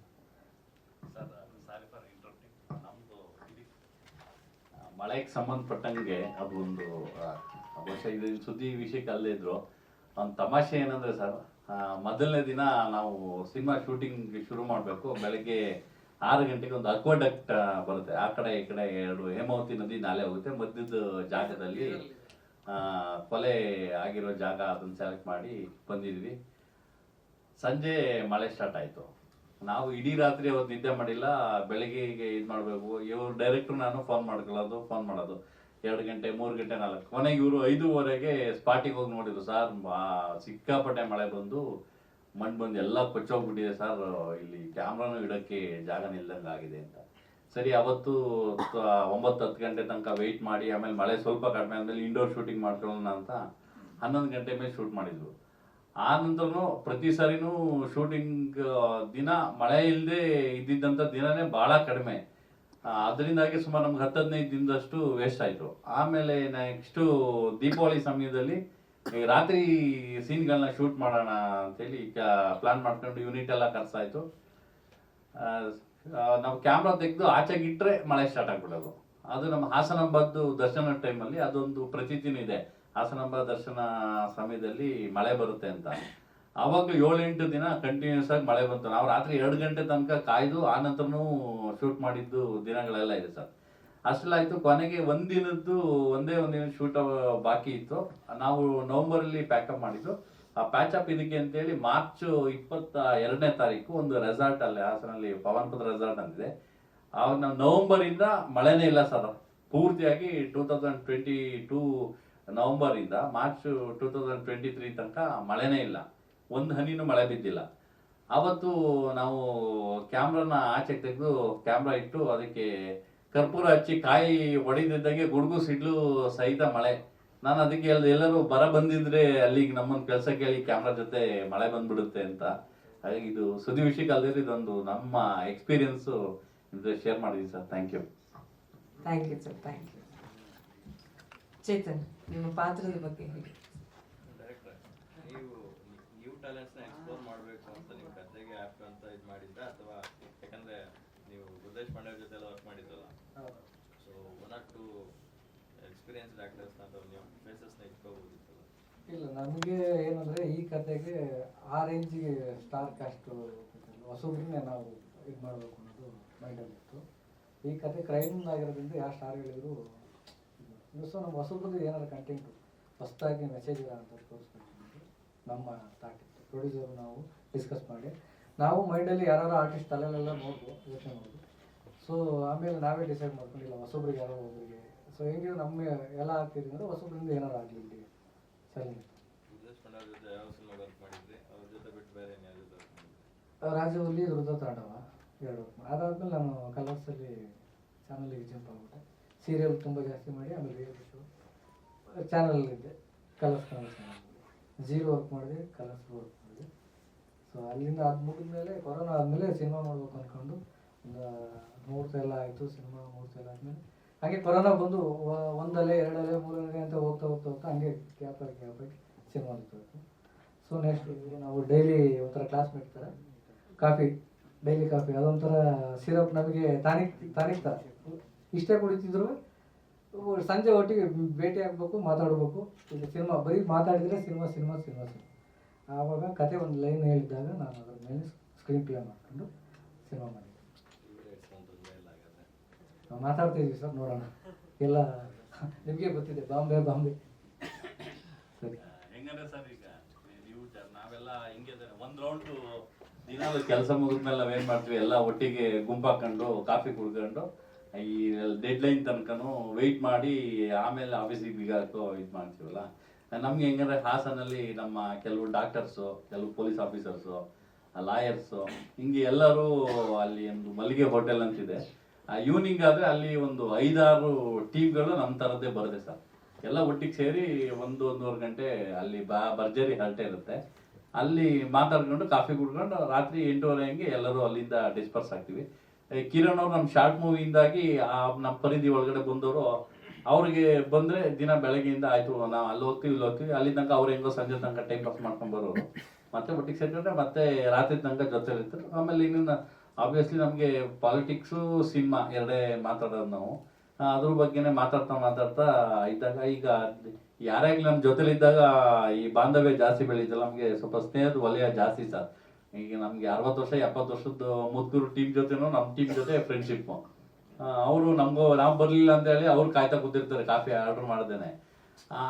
ಮಳೆಗೆ ಸಂಬಂಧಪಟ್ಟಂಗೆ ಅದು ಒಂದು ಬಹುಶಃ ಇದು ಸುದ್ದಿ ವಿಷಯಕ್ಕೆ ಅಲ್ಲೇ ಇದ್ರು. ಒಂದು ತಮಾಷೆ ಏನಂದ್ರೆ ಸರ್ ಮೊದಲನೇ ದಿನ ನಾವು ಸಿನಿಮಾ ಶೂಟಿಂಗ್ ಶುರು ಮಾಡಬೇಕು. ಬೆಳಗ್ಗೆ ಆರು ಗಂಟೆಗೆ ಒಂದು ಅಕ್ವಾಡಕ್ಟ್ ಬರುತ್ತೆ. ಆ ಕಡೆ, ಈ ಕಡೆ ಎರಡು ಹೇಮಾವತಿ ನದಿ ನಾಲೆ ಹೋಗುತ್ತೆ. ಮಧ್ಯದ ಜಾಗದಲ್ಲಿ ಕೊಲೆ ಆಗಿರೋ ಜಾಗ ಅದನ್ನು ಸೆಲೆಕ್ಟ್ ಮಾಡಿ ಬಂದಿದ್ವಿ. ಸಂಜೆ ಮಳೆ ಸ್ಟಾರ್ಟ್ ಆಯಿತು. ನಾವು ಇಡೀ ರಾತ್ರಿ ಅವತ್ತು ನಿದ್ದೆ ಮಾಡಿಲ್ಲ. ಬೆಳಗ್ಗೆಗೆ ಇದು ಮಾಡಬೇಕು. ಇವ್ರು ಡೈರೆಕ್ಟ್ರು ನಾನು ಫೋನ್ ಮಾಡ್ಕೊಳ್ಳೋದು ಫೋನ್ ಮಾಡೋದು. ಎರಡು ಗಂಟೆ, ಮೂರು ಗಂಟೆ, ನಾಲ್ಕು. ಕೊನೆಗೆ ಇವರು ಐದೂವರೆಗೆ ಸ್ಪಾಟಿಗೆ ಹೋಗಿ ನೋಡಿದ್ರು, ಸರ್ ಸಿಕ್ಕಾಪಟ್ಟೆ ಮಳೆ ಬಂದು, ಮಣ್ಣು ಬಂದು ಎಲ್ಲ ಕೊಚ್ಚೋಗ್ಬಿಟ್ಟಿದೆ, ಸರ್, ಇಲ್ಲಿ ಕ್ಯಾಮ್ರಾನು ಇಡೋಕ್ಕೆ ಜಾಗ ನಿಲ್ದಂಗೆ ಆಗಿದೆ ಅಂತ. ಸರಿ, ಅವತ್ತು ಒಂಬತ್ತು, ಹತ್ತು ಗಂಟೆ ತನಕ ವೆಯ್ಟ್ ಮಾಡಿ, ಆಮೇಲೆ ಮಳೆ ಸ್ವಲ್ಪ ಕಡಿಮೆ ಆದಮೇಲೆ ಇಂಡೋರ್ ಶೂಟಿಂಗ್ ಮಾಡ್ಕೊಳ್ಳೋಣ ಅಂತ ಹನ್ನೊಂದು ಗಂಟೆ ಮೇಲೆ ಶೂಟ್ ಮಾಡಿದ್ರು. ಆ ಪ್ರತಿ ಸಾರಿನೂ ಶೂಟಿಂಗ್ ದಿನ ಮಳೆ ಇಲ್ಲದೆ ಇದ್ದಿದ್ದಂಥ ದಿನನೇ ಭಾಳ ಕಡಿಮೆ. ಅದರಿಂದಾಗಿ ಸುಮಾರು ನಮ್ಗೆ ಹತ್ತು ಹದಿನೈದು ದಿನದಷ್ಟು ವೇಸ್ಟ್ ಆಯಿತು. ಆಮೇಲೆ ನೆಕ್ಸ್ಟು ದೀಪಾವಳಿ ಸಮಯದಲ್ಲಿ ರಾತ್ರಿ ಸೀನ್ಗಳನ್ನ ಶೂಟ್ ಮಾಡೋಣ ಅಂತೇಳಿ ಪ್ಲಾನ್ ಮಾಡ್ಕೊಂಡು ಯೂನಿಟ್ ಎಲ್ಲ ಖರ್ಚಾಯಿತು ನಾವು ಕ್ಯಾಮ್ರಾ ತೆಗೆದು ಆಚೆಗೆ ಇಟ್ಟರೆ ಮಳೆ ಸ್ಟಾರ್ಟ್ ಆಗ್ಬಿಡೋದು. ಅದು ನಮ್ಮ ಹಾಸನಾಂಬದ್ದು ದರ್ಶನ ಟೈಮಲ್ಲಿ ಅದೊಂದು ಪ್ರತೀತಿನೂ ಇದೆ. ಹಾಸನಾಂಬ ದರ್ಶನ ಸಮಯದಲ್ಲಿ ಮಳೆ ಬರುತ್ತೆ ಅಂತ. ಆವಾಗಲೂ ಏಳೆಂಟು ದಿನ ಕಂಟಿನ್ಯೂಸ್ ಆಗಿ ಮಳೆ ಬಂತು. ನಾವು ರಾತ್ರಿ ಎರಡು ಗಂಟೆ ತನಕ ಕಾಯ್ದು, ಆ ನಂತರನೂ ಶೂಟ್ ಮಾಡಿದ್ದು ದಿನಗಳೆಲ್ಲ ಇದೆ ಸರ್. ಅಷ್ಟೆಲ್ಲ ಆಯ್ತು ಕೊನೆಗೆ ಒಂದಿನದ್ದು ಒಂದೇ ಒಂದಿನ ಶೂಟ್ ಬಾಕಿ ಇತ್ತು. ನಾವು ನವಂಬರಲ್ಲಿ ಪ್ಯಾಕಪ್ ಮಾಡಿದ್ದು. ಆ ಪ್ಯಾಚಪ್ ಇದಕ್ಕೆ ಅಂತೇಳಿ ಮಾರ್ಚ್ ಇಪ್ಪತ್ತ ಎರಡನೇ ತಾರೀಕು ಒಂದು ರೆಸಾರ್ಟ್ ಅಲ್ಲಿ, ಹಾಸನಲ್ಲಿ ಪವನ್ಪುರ ರೆಸಾರ್ಟ್ ಅಂತಿದೆ ಆವಾಗ ನಾವು ನವಂಬರಿಂದ ಮಳೆನೇ ಇಲ್ಲ ಸರ್. ಪೂರ್ತಿಯಾಗಿ two thousand twenty two ನವಂಬರಿಂದ March two thousand twenty three ತನಕ ಮಳೆನೇ ಇಲ್ಲ. ಒಂದು ಹನಿನೂ ಮಳೆ ಬಿದ್ದಿಲ್ಲ. ಅವತ್ತು ನಾವು ಕ್ಯಾಮ್ರಾನ ಆಚೆ ತೆಗೆದು ಕ್ಯಾಮ್ರಾ ಇಟ್ಟು ಅದಕ್ಕೆ ಕರ್ಪೂರ ಹಚ್ಚಿ ಕಾಯಿ ಒಡೆದಿದ್ದಾಗೆ ಗುಡುಗು ಸಿಡ್ಲು ಸಹಿತ ಮಳೆ. ನಾನು ಅದಕ್ಕೆ ಹೇಳ್ದೆ ಎಲ್ಲರೂ ಬರ ಬಂದಿದ್ರೆ ಅಲ್ಲಿಗೆ ನಮ್ಮನ್ನು ಕೆಲಸ ಕೇಳಿ ಕ್ಯಾಮ್ರಾ ಜೊತೆ ಮಳೆ ಬಂದ್ಬಿಡುತ್ತೆ ಅಂತ. ಹಾಗಾಗಿ ಇದು ಸುದ್ದಿ ವಿಷಯ ಕಾಲದಲ್ಲಿ ಇದೊಂದು ನಮ್ಮ ಎಕ್ಸ್ಪೀರಿಯನ್ಸು ಶೇರ್ ಮಾಡಿದ್ವಿ sir. Thank you. Thank you sir thank you. Chetan ನಿಮ್ಮ ಪಾತ್ರದ ಬಗ್ಗೆ ಹೇಳಿ ಡೈರೆಕ್ಟರ್ ನೀವು ನ್ಯೂ ಟ್ಯಾಲೆಂಟ್ಸ್ನ ಎಕ್ಸ್ಪ್ಲೋರ್ ಮಾಡಬೇಕು ಅಂತ ನೀವು ಕತೆಗೆ ಆ್ಯಪ್ ಅಂತ ಇದು ಮಾಡಿದ್ದ ಅಥವಾ ಯಾಕಂದ್ರೆ ಗುರುದೇಶ್ ಪಾಂಡೆ ಜೊತೆ ಎಲ್ಲ ವರ್ಕ್ ಮಾಡಿದ್ದಲ್ಲ so one or two experience actors ನೀವು ಫೇಸಸ್ನ ಇಟ್ಕೋಬೋದಿತ್ತಲ್ಲ? ಇಲ್ಲ ನಮಗೆ ಏನಂದ್ರೆ ಈ ಕತೆಗೆ ಆ ರೇಂಜಿಗೆ ಸ್ಟಾರ್ ಕಾಸ್ಟ್ ಹೊಸಬ್ರನ್ನೇ ನಾವು ಇದು ಮಾಡಬೇಕು ಅನ್ನೋದು ಮೈಂಡಲ್ಲಿ ಇತ್ತು. ಈ ಕತೆ ಕ್ರೈಮ್ ಆಗಿರೋದ್ರಿಂದ ಯಾವ ಸ್ಟಾರ್ ಹೇಳಿದ್ರು ಸೊ ನಮ್ಮ ಹೊಸಬ್ರದ್ದು ಏನಾದ್ರು ಕಂಟೆಂಟು ಹೊಸದಾಗಿ ಮೆಸೇಜ್ ಇಲ್ಲ ಅಂತ ತೋರಿಸ್ಬೇಕು ನಮ್ಮ ಥಾಟ್ ಇತ್ತು. ಪ್ರೊಡ್ಯೂಸರ್ ನಾವು ಡಿಸ್ಕಸ್ ಮಾಡಿ. ನಾವು ಮೈಂಡಲ್ಲಿ ಯಾರು ಆರ್ಟಿಸ್ಟ್ ತಲೆಲೆಲ್ಲ ನೋಡ್ಬೋದು ಯೋಚನೆ ಮಾಡೋದು ಸೊ ಆಮೇಲೆ ನಾವೇ ಡಿಸೈಡ್ ಮಾಡ್ಕೊಂಡಿಲ್ಲ ಹೊಸೊಬ್ರಿಗೆ ಯಾರೋ ಒಬ್ಬರಿಗೆ ಸೊ ಹೆಂಗಿದ್ರು ನಮ್ಮ ಎಲ್ಲ ಆಗ್ತಿದ್ವಿ ಅಂದ್ರೆ ಹೊಸೊಬ್ರಿಂದ ಏನಾರು ಆಗಲಿ ಇಲ್ಲಿ ಸರಿ. ರಾಜ್ಯದಲ್ಲಿ ರುದ್ರ ತಾಂಡವ ಎರಡು. ಅದಾದ್ಮೇಲೆ ನಾನು ಕಲರ್ಸಲ್ಲಿ ಚಾನಲ್ಗೆ ಜಂಪ್ ಆಗ್ಬಿಟ್ಟೆ. ಸೀರಿಯಲ್ ತುಂಬ ಜಾಸ್ತಿ ಮಾಡಿ ಆಮೇಲೆ reality show ಚಾನಲಲ್ಲಿದ್ದೆ Colors Kannada channel zero work ಮಾಡಿದೆ ಕಲರ್ಸ್ ವರ್ಕ್ ಮಾಡಿದೆ. ಸೊ ಅಲ್ಲಿಂದ ಅದು ಮುಗಿದ್ಮೇಲೆ ಕೊರೋನಾ ಆದಮೇಲೆ ಸಿನಿಮಾ ಮಾಡ್ಬೇಕು ಅಂದ್ಕೊಂಡು ಒಂದು ಮುಹೂರ್ತ ಎಲ್ಲ ಆಯಿತು, ಸಿನಿಮಾ ಮುಹೂರ್ತ ಎಲ್ಲ ಆದಮೇಲೆ. ಹಾಗೆ ಕೊರೋನಾ ಬಂದು ಒಂದಲೆ ಎರಡಲೆ ಮೂರಲೆ ಅಂತ ಹೋಗ್ತಾ ಹೋಗ್ತಾ ಹೋಗ್ತಾ ಹಂಗೆ ಗ್ಯಾಪ್ ಆಗಿ ಗ್ಯಾಪ್ ಆಗಿ ಸಿನಿಮಾ ಸೊ ನೆಕ್ಸ್ಟ್ ನಾವು ಡೈಲಿ ಒಂಥರ ಕ್ಲಾಸ್ ಮಾಡ್ತಾರೆ ಕಾಫಿ ಡೈಲಿ ಕಾಫಿ, ಅದೊಂಥರ ಸಿರಪ್ ನಮಗೆ ತಾನಿಕ್ ಥರ ಇಷ್ಟೇ ಕುಡಿತಿದ್ರು, ಸಂಜೆ ಒಟ್ಟಿಗೆ ಭೇಟಿ ಆಗಬೇಕು, ಮಾತಾಡಬೇಕು. ಈಗ ಸಿನಿಮಾ, ಬರೀ ಮಾತಾಡಿದರೆ ಸಿನಿಮಾ ಸಿನಿಮಾ ಸಿನಿಮಾ ಸಿನಿಮಾ. ಆವಾಗ ಕತೆ ಒಂದು ಲೈನ್ ಹೇಳಿದ್ದಾಗ ನಾನು ಅದ್ರ ಮೇಲೆ ಸ್ಕ್ರೀನ್ ಪ್ಲೇ ಮಾಡ್ಕೊಂಡು ಸಿನಿಮಾ ಮಾಡಿದ್ದೆ ಇವರೇ ಇಟ್ಕೊಂಡು ತೊಂದರೆ ಇಲ್ಲ ಹಾಗಾದ್ರೆ ನಾವು ಮಾತಾಡ್ತಿದ್ವಿ ಸರ್, ನೋಡೋಣ. ಎಲ್ಲ ನಿಮಗೆ ಗೊತ್ತಿದೆ, ಬಾಂಬೆ ಬಾಂಬೆ. ಸರಿ. ಹೆಂಗಂದ್ರೆ ಸರ್ ಈಗ, ನೀವು ನಾವೆಲ್ಲ ಹಿಂಗೆ ಒಂದು ರೌಂಡ್ ದಿನಾಲು ಕೆಲಸ ಮುಗಿದ್ಮೇಲೆ ನಾವೇನ್ ಮಾಡ್ತೀವಿ, ಎಲ್ಲ ಒಟ್ಟಿಗೆ ಗುಂಪಾಕೊಂಡು ಕಾಫಿ ಕುಡ್ಕೊಂಡು, ಈ ಡೆಡ್ ಲೈನ್ ತನಕನು ವೆಯ್ಟ್ ಮಾಡಿ, ಆಮೇಲೆ ಆಫೀಸಿಗೆ ಬಿಗಾಕೋ ಇದು ಮಾಡ್ತೀವಲ್ಲ. ನಮ್ಗೆ ಹೆಂಗಂದ್ರೆ ಹಾಸನಲ್ಲಿ ನಮ್ಮ ಕೆಲವು ಡಾಕ್ಟರ್ಸು ಕೆಲವು ಪೊಲೀಸ್ ಆಫೀಸರ್ಸು ಲಾಯರ್ಸು ಹಿಂಗೆ ಎಲ್ಲರೂ ಅಲ್ಲಿ ಒಂದು ಮಲ್ಲಿಗೆ ಹೋಟೆಲ್ ಅಂತಿದೆ. ಈವ್ನಿಂಗ್ ಆದ್ರೆ ಅಲ್ಲಿ ಒಂದು ಐದಾರು ಟೀಮ್ಗಳು ನಮ್ಮ ಥರದ್ದೇ ಬರುತ್ತೆ ಸರ್ ಎಲ್ಲ ಒಟ್ಟಿಗೆ ಸೇರಿ ಒಂದು ಒಂದೂವರೆ ಗಂಟೆ ಅಲ್ಲಿ ಬಾ, ಭರ್ಜರಿ ಹರಟೆ ಇರುತ್ತೆ. ಅಲ್ಲಿ ಮಾತಾಡ್ಕೊಂಡು ಕಾಫಿ ಕುಡ್ಕೊಂಡು ರಾತ್ರಿ ಎಂಟೂವರೆ ಹಂಗೆ ಎಲ್ಲರೂ ಅಲ್ಲಿಂದ ಡಿಸ್ಪರ್ಸ್ ಆಗ್ತೀವಿ. ಕಿರಣ್ ಅವ್ರು ನಮ್ಮ ಶಾರ್ಟ್ ಮೂವಿಯಿಂದಾಗಿ ಆ ನಮ್ಮ ಪರಿಧಿ ಒಳಗಡೆ ಬಂದವರು, ಅವ್ರಿಗೆ ಬಂದರೆ ದಿನ ಬೆಳಗ್ಗೆಯಿಂದ ಆಯಿತು, ನಾವು ಅಲ್ಲಿ ಹೋಗ್ತೀವಿ, ಇಲ್ಲಿ ಹೋಗ್ತೀವಿ ಅಲ್ಲಿ ತನಕ ಅವ್ರು ಹೆಂಗೋ ಸಂಜೆ ತನಕ ಟೈಮ್ ಪಾಸ್ ಮಾಡ್ಕೊಂಡು ಬರೋರು. ಮತ್ತೆ ಒಟ್ಟಿಗೆ ಸೇರ್ಕೊಂಡ್ರೆ ಮತ್ತೆ ರಾತ್ರಿ ತನಕ ಜೊತೆ ಇರ್ತಾರೆ ಆಮೇಲೆ ಇನ್ನೊಂದು ಆಬ್ವಿಯಸ್ಲಿ ನಮಗೆ ಪಾಲಿಟಿಕ್ಸು ಸಿನಿಮಾ ಎರಡೇ ಮಾತಾಡೋದು ನಾವು. ಅದ್ರ ಬಗ್ಗೆನೇ ಮಾತಾಡ್ತಾ ಮಾತಾಡ್ತಾ ಇದ್ದಾಗ ಈಗ ಯಾರ್ಯಾಗ್ಲಿ ನಮ್ಮ ಜೊತೆಲಿದ್ದಾಗ ಈ ಬಾಂಧವ್ಯ ಜಾಸ್ತಿ ಬೆಳೀತಲ್ಲ, ನಮಗೆ ಸ್ವಲ್ಪ ಸ್ನೇಹದ ವಲಯ ಜಾಸ್ತಿ ಸರ್. ಈಗ ನಮಗೆ ಅರವತ್ತು ವರ್ಷ, ಎಪ್ಪತ್ತು ವರ್ಷದ ಮುದ್ಕೂರು ಟೀಮ್ ಜೊತೆನೂ ನಮ್ಮ ಟೀಮ್ ಜೊತೆ ಫ್ರೆಂಡ್ಶಿಪ್ಪು ಅವರು ನಮಗೂ, ನಾವು ಬರಲಿಲ್ಲ ಅಂತ ಹೇಳಿ ಅವ್ರು ಕಾಯ್ತಾ ಕೂತಿರ್ತಾರೆ, ಕಾಫಿ ಆರ್ಡರ್ ಮಾಡ್ದೇನೆ.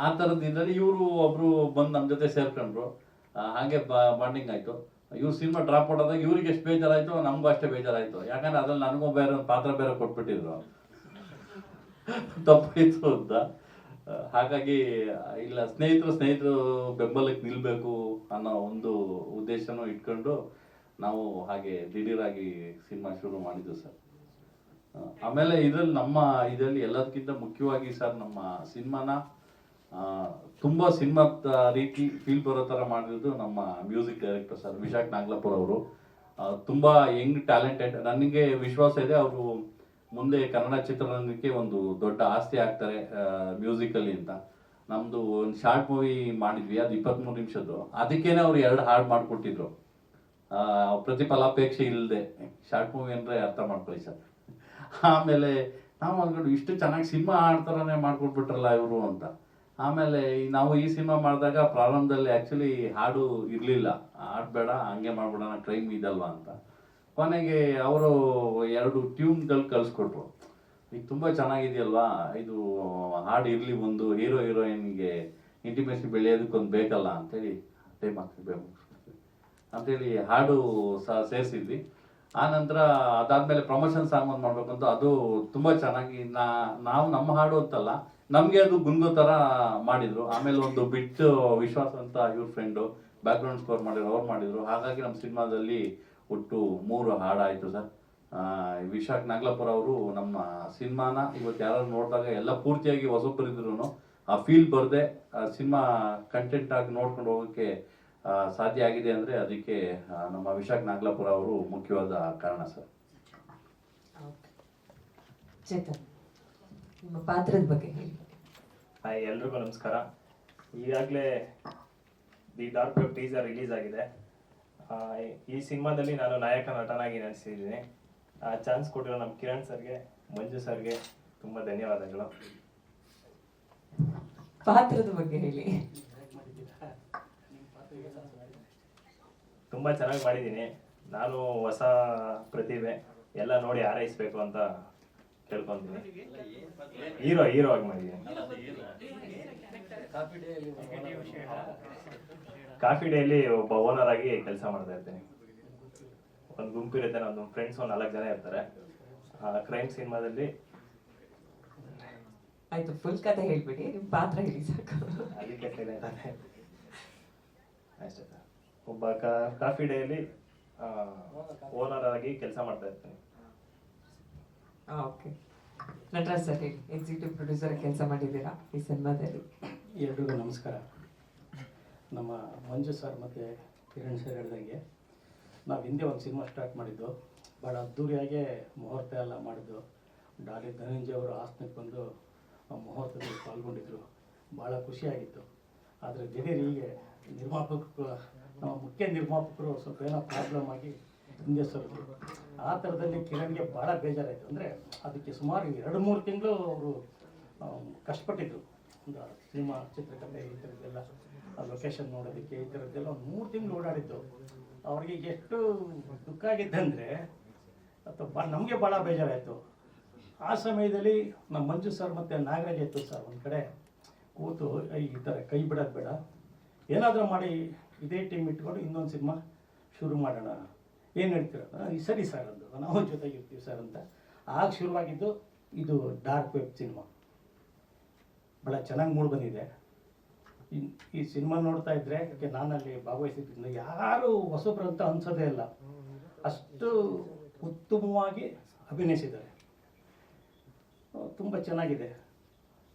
ಆ ಥರದ್ದಿಂದಲೇ ಇವರು ಒಬ್ಬರು ಬಂದು ನಮ್ಮ ಜೊತೆ ಸೇರ್ಕೊಂಡ್ರು. ಹಾಗೆ ಬಾಂಡಿಂಗ್ ಆಯ್ತು. ಇವ್ರು ಸಿನಿಮಾ ಡ್ರಾಪ್ ಮಾಡೋದಾಗ ಇವ್ರಿಗೆ ಎಷ್ಟು ಬೇಜಾರಾಯ್ತು ನಮಗೂ ಅಷ್ಟೇ ಬೇಜಾರಾಯ್ತು. ಯಾಕಂದ್ರೆ ಅದ್ರಲ್ಲಿ ನನಗೂ ಬೇರೆ ಪಾತ್ರ ಬೇರೆ ಕೊಟ್ಬಿಟ್ಟಿದ್ರು. ತಪ್ಪಾಯಿತು ಅಂತ. ಹಾಗಾಗಿ, ಇಲ್ಲ, ಸ್ನೇಹಿತರು ಸ್ನೇಹಿತರು ಬೆಂಬಲಕ್ಕೆ ನಿಲ್ಬೇಕು ಅನ್ನೋ ಒಂದು ಉದ್ದೇಶನೂ ಇಟ್ಕೊಂಡು ನಾವು ಹಾಗೆ ದಿಢೀರಾಗಿ ಸಿನಿಮಾ ಶುರು ಮಾಡಿದ್ದು ಸರ್. ಆಮೇಲೆ ಇದರಲ್ಲಿ ನಮ್ಮ ಇದರಲ್ಲಿ ಎಲ್ಲದಕ್ಕಿಂತ ಮುಖ್ಯವಾಗಿ ಸರ್ ನಮ್ಮ ಸಿನಿಮಾನ ತುಂಬಾ ಸಿನಿಮಾ ರೀತಿ ಫೀಲ್ ಬರೋ ತರ ಮಾಡಿರೋದು ನಮ್ಮ music director sir Vishakh Nagalapur ಅವರು. ತುಂಬಾ ಯಂಗ್ ಟ್ಯಾಲೆಂಟೆಡ್ ನನಗೆ ವಿಶ್ವಾಸ ಇದೆ, ಅವರು ಮುಂದೆ ಕನ್ನಡ ಚಿತ್ರರಂಗಕ್ಕೆ ಒಂದು ದೊಡ್ಡ ಆಸ್ತಿ ಆಗ್ತಾರೆ ಮ್ಯೂಸಿಕಲ್ಲಿ ಅಂತ. ನಮ್ದು ಒಂದು ಶಾರ್ಟ್ ಮೂವಿ ಮಾಡಿದ್ವಿ, ಅದು ಇಪ್ಪತ್ಮೂರು ನಿಮಿಷದ್ದು. ಅದಕ್ಕೇನೆ ಅವ್ರು ಎರಡು ಹಾಡು ಮಾಡಿಕೊಟ್ಟಿದ್ರು. ಪ್ರತಿಫಲಾಪೇಕ್ಷೆ ಇಲ್ಲದೆ ಶಾರ್ಟ್ ಮೂವಿ ಅಂದ್ರೆ ಅರ್ಥ ಮಾಡ್ಕೊಳ್ಳಿ ಸರ್. ಆಮೇಲೆ ನಾವು ಅಂದ್ಕೊಂಡು, ಇಷ್ಟು ಚೆನ್ನಾಗಿ ಸಿನಿಮಾ ಆಡ್ತಾರನೇ ಮಾಡ್ಕೊಟ್ಬಿಟ್ರಲ್ಲ ಇವರು ಅಂತ. ಆಮೇಲೆ ನಾವು ಈ ಸಿನಿಮಾ ಮಾಡಿದಾಗ ಪ್ರಾರಂಭದಲ್ಲಿ ಆ್ಯಕ್ಚುಲಿ ಹಾಡು ಇರಲಿಲ್ಲ. ಹಾಡ್ಬೇಡ, ಹಂಗೆ ಮಾಡ್ಬಿಡೋಣ ಕ್ರೈಮ್ ಇದಲ್ವಾ ಅಂತ. ಕೊನೆಗೆ ಅವರು ಎರಡು ಟ್ಯೂನ್ಗಳು ಕಳಿಸ್ಕೊಟ್ರು. ಈಗ ತುಂಬ ಚೆನ್ನಾಗಿದೆಯಲ್ವಾ? ಇದು ಹಾಡು ಇರಲಿ ಒಂದು ಹೀರೋ ಹೀರೋಯಿನ್ಗೆ ಇಂಟಿಮೇಸಿ ಬೆಳೆಯೋದಕ್ಕೊಂದು ಬೇಕಲ್ಲ ಅಂತೇಳಿ ಟೈಮ್ ಆಗ್ತದೆ ಅಂತೇಳಿ ಹಾಡು ಸಹ ಸೇರಿಸಿದ್ವಿ. ಆ ನಂತರ ಅದಾದಮೇಲೆ ಪ್ರಮೋಷನ್ ಸಾಂಗ್ ಒಂದು ಮಾಡಬೇಕಂತ, ಅದು ತುಂಬ ಚೆನ್ನಾಗಿ ನಾ, ನಾವು ನಮ್ಮ ಹಾಡು ಅಂತಲ್ಲ ನಮಗೆ ಅದು ಗುಂಗು ಥರ ಮಾಡಿದ್ರು. ಆಮೇಲೆ ಒಂದು ಬಿಟ್ಟು ವಿಶ್ವಾಸ ಅಂತ ಇವ್ರ ಫ್ರೆಂಡು ಬ್ಯಾಕ್ಗ್ರೌಂಡ್ ಸ್ಕೋರ್ ಮಾಡಿದ್ರು, ಅವ್ರು ಮಾಡಿದ್ರು. ಹಾಗಾಗಿ ನಮ್ಮ ಸಿನಿಮಾದಲ್ಲಿ ಒಟ್ಟು ಮೂರು ಹಾಡಾಯಿತು ಸರ್. ವಿಶಾಖ್ ನಾಗ್ಲಾಪುರ ಅವರು ನಮ್ಮ ಸಿನಿಮಾನ ಇವತ್ತು ಯಾರು ನೋಡಿದಾಗ ಎಲ್ಲ ಪೂರ್ತಿಯಾಗಿ ಹೊಸಬರಿದ್ರು ಆ ಫೀಲ್ ಬರದೆ ಸಿನಿಮಾ ಕಂಟೆಂಟ್ ಆಗಿ ನೋಡ್ಕೊಂಡು ಹೋಗೋಕ್ಕೆ ಸಾಧ್ಯ ಆಗಿದೆ ಅಂದರೆ ಅದಕ್ಕೆ ನಮ್ಮ ವಿಶಾಖ್ ನಾಗ್ಲಾಪುರ ಅವರು ಮುಖ್ಯವಾದ ಕಾರಣ ಸರ್. ಚೇತನ್ ನಿಮ್ಮ ಪಾತ್ರದ ಬಗ್ಗೆ ಹೇಳಿ. ಹಾಯ್ ಎಲ್ರಿಗೂ ನಮಸ್ಕಾರ. ಈಗಾಗಲೇ the dark web teaser release ಆಗಿದೆ. ಆ, ಈ ಸಿನಿಮಾದಲ್ಲಿ ನಾನು ನಾಯಕ ನಟನಾಗಿ ನಟಿಸಿದ್ದೀನಿ. ಆ ಚಾನ್ಸ್ ಕೊಟ್ಟಿರೋ ನಮ್ಮ ಕಿರಣ್ ಸರ್ಗೆ ಮಂಜು ಸರ್ಗೆ ತುಂಬ ಧನ್ಯವಾದಗಳು. ಪಾತ್ರದ ಬಗ್ಗೆ ಹೇಳಿ. ತುಂಬ ಚೆನ್ನಾಗಿ ಮಾಡಿದ್ದೀನಿ. ನಾನು ಹೊಸ ಪ್ರತಿಭೆ ಎಲ್ಲ ನೋಡಿ ಹಾರೈಸ್ಬೇಕು ಅಂತ ಹೀರೋ ಹೀರೋ ಆಗಿ ಮಾಡಿದ್ದೀನಿ ಕಾಫಿ ಡೇಲಿ ಒಬ್ಬ ಓನರ್ ಆಗಿ ಕೆಲಸ ಮಾಡ್ತಾ ಇರ್ತೀನಿ. ಒಂದು ಗುಂಪಿರುತ್ತೆ ನಮ್ಮ ಫ್ರೆಂಡ್ಸ್ ಒಂದು ನಾಲ್ಕು ಜನ ಇರ್ತಾರೆ. ಕ್ರೈಮ್ ಸಿನಿಮಾದಲ್ಲಿ ಆಯ್ತು ಫುಲ್ ಕತೆ ಹೇಳ್ಬಿಡಿ ನಿಮ್ ಪಾತ್ರ ಹೇಳಿ ಸಾಕು. ಅದಕ್ಕೆ. ಅಷ್ಟೇ ಒಬ್ಬ ಕಾಫಿ ಡೇಲಿ ಓನರ್ ಆಗಿ ಕೆಲಸ ಮಾಡ್ತಾ ಇರ್ತೀನಿ. ಓಕೆ. ನಟರಾಜ್ ಸರ್ ಹೇಳಿ ಎಕ್ಸಿಕ್ಯೂಟಿವ್ ಪ್ರೊಡ್ಯೂಸರ್ ಕೆಲಸ ಮಾಡಿದ್ದೀರಾ ಈ ಸಿನಿಮಾದಲ್ಲಿ? ಎಲ್ರಿಗೂ ನಮಸ್ಕಾರ. ನಮ್ಮ ಮಂಜು ಸರ್ ಮತ್ತು ಕಿರಣ್ ಸರ್ ಹೇಳ್ದಂಗೆ, ನಾವು ಹಿಂದೆ ಒಂದು ಸಿನಿಮಾ ಸ್ಟಾರ್ಟ್ ಮಾಡಿದ್ದು ಭಾಳ ಅದ್ದೂರಿಯಾಗೆ ಮುಹೂರ್ತ ಎಲ್ಲ ಮಾಡಿದ್ದು, ಡಾಲಿ ಧನಂಜಯ ಅವರು ಆಸ್ತಿಗೆ ಬಂದು ಆ ಮುಹೂರ್ತದಲ್ಲಿ ಪಾಲ್ಗೊಂಡಿದ್ದರು ಭಾಳ ಖುಷಿಯಾಗಿತ್ತು. ಆದರೆ ದಿಢೀರ್ ಹೀಗೆ ನಿರ್ಮಾಪಕರು, ನಮ್ಮ ಮುಖ್ಯ ನಿರ್ಮಾಪಕರು ಸ್ವಲ್ಪ ಏನೋ ಪ್ರಾಬ್ಲಮ್ ಆಗಿ ಹಿಂದೆ ಸರಿದ್ರು. ಆ ಥರದಲ್ಲಿ ಕಿರಣ್ಗೆ ಭಾಳ ಬೇಜಾರಾಯಿತು. ಅಂದರೆ ಅದಕ್ಕೆ ಸುಮಾರು ಎರಡು ಮೂರು ತಿಂಗಳು ಅವರು ಕಷ್ಟಪಟ್ಟಿದ್ರು. ಒಂದು ಸಿನಿಮಾ ಚಿತ್ರಕಥೆ ಈ ಥರದ್ದೆಲ್ಲ ಲೊಕೇಶನ್ ನೋಡೋದಕ್ಕೆ ಈ ಥರದ್ದೆಲ್ಲ ಒಂದು ಮೂರು ತಿಂಗಳು ಓಡಾಡಿದ್ದು. ಅವ್ರಿಗೆ ಎಷ್ಟು ದುಃಖ ಆಗಿದ್ದಂದರೆ ಅಥವಾ ಬಾ ನಮಗೆ ಭಾಳ ಬೇಜಾರಾಯಿತು. ಆ ಸಮಯದಲ್ಲಿ ನಮ್ಮ ಮಂಜು ಸರ್ ಮತ್ತು ನಾಗರಾಜ್ ಇತ್ತು ಸರ್ ಒಂದು ಕಡೆ ಕೂತು "ಏಯ್, ಈ ಥರ ಕೈ ಬಿಡೋದು ಬೇಡ. ಏನಾದರೂ ಮಾಡಿ ಇದೇ ಟೀಮ್ ಇಟ್ಕೊಂಡು ಇನ್ನೊಂದು ಸಿನಿಮಾ ಶುರು ಮಾಡೋಣ. ಏನು ಹೇಳ್ತೀರ? ಈ ಸರಿ ಸರ್ ಅಂದು, ನಾವು ಜೊತೆಗಿರ್ತೀವಿ ಸರ್ ಅಂತ. ಆಗ ಶುರುವಾಗಿದ್ದು ಇದು ಡಾರ್ಕ್ ವೆಬ್ ಸಿನಿಮಾ. ಭಾಳ ಚೆನ್ನಾಗಿ ಮೂಡ್ ಬಂದಿದೆ. ಈ- ಸಿನಿಮಾ ನೋಡ್ತಾ ಇದ್ರೆ ನಾನಲ್ಲಿ ಭಾಗವಹಿಸಿದ್ರಿಂದ ಯಾರು ಹೊಸಬ್ರು ಅಂತ ಅನ್ಸೋದೇ ಇಲ್ಲ. ಅಷ್ಟು ಉತ್ತಮವಾಗಿ ಅಭಿನಯಿಸಿದ್ದಾರೆ. ತುಂಬ ಚೆನ್ನಾಗಿದೆ.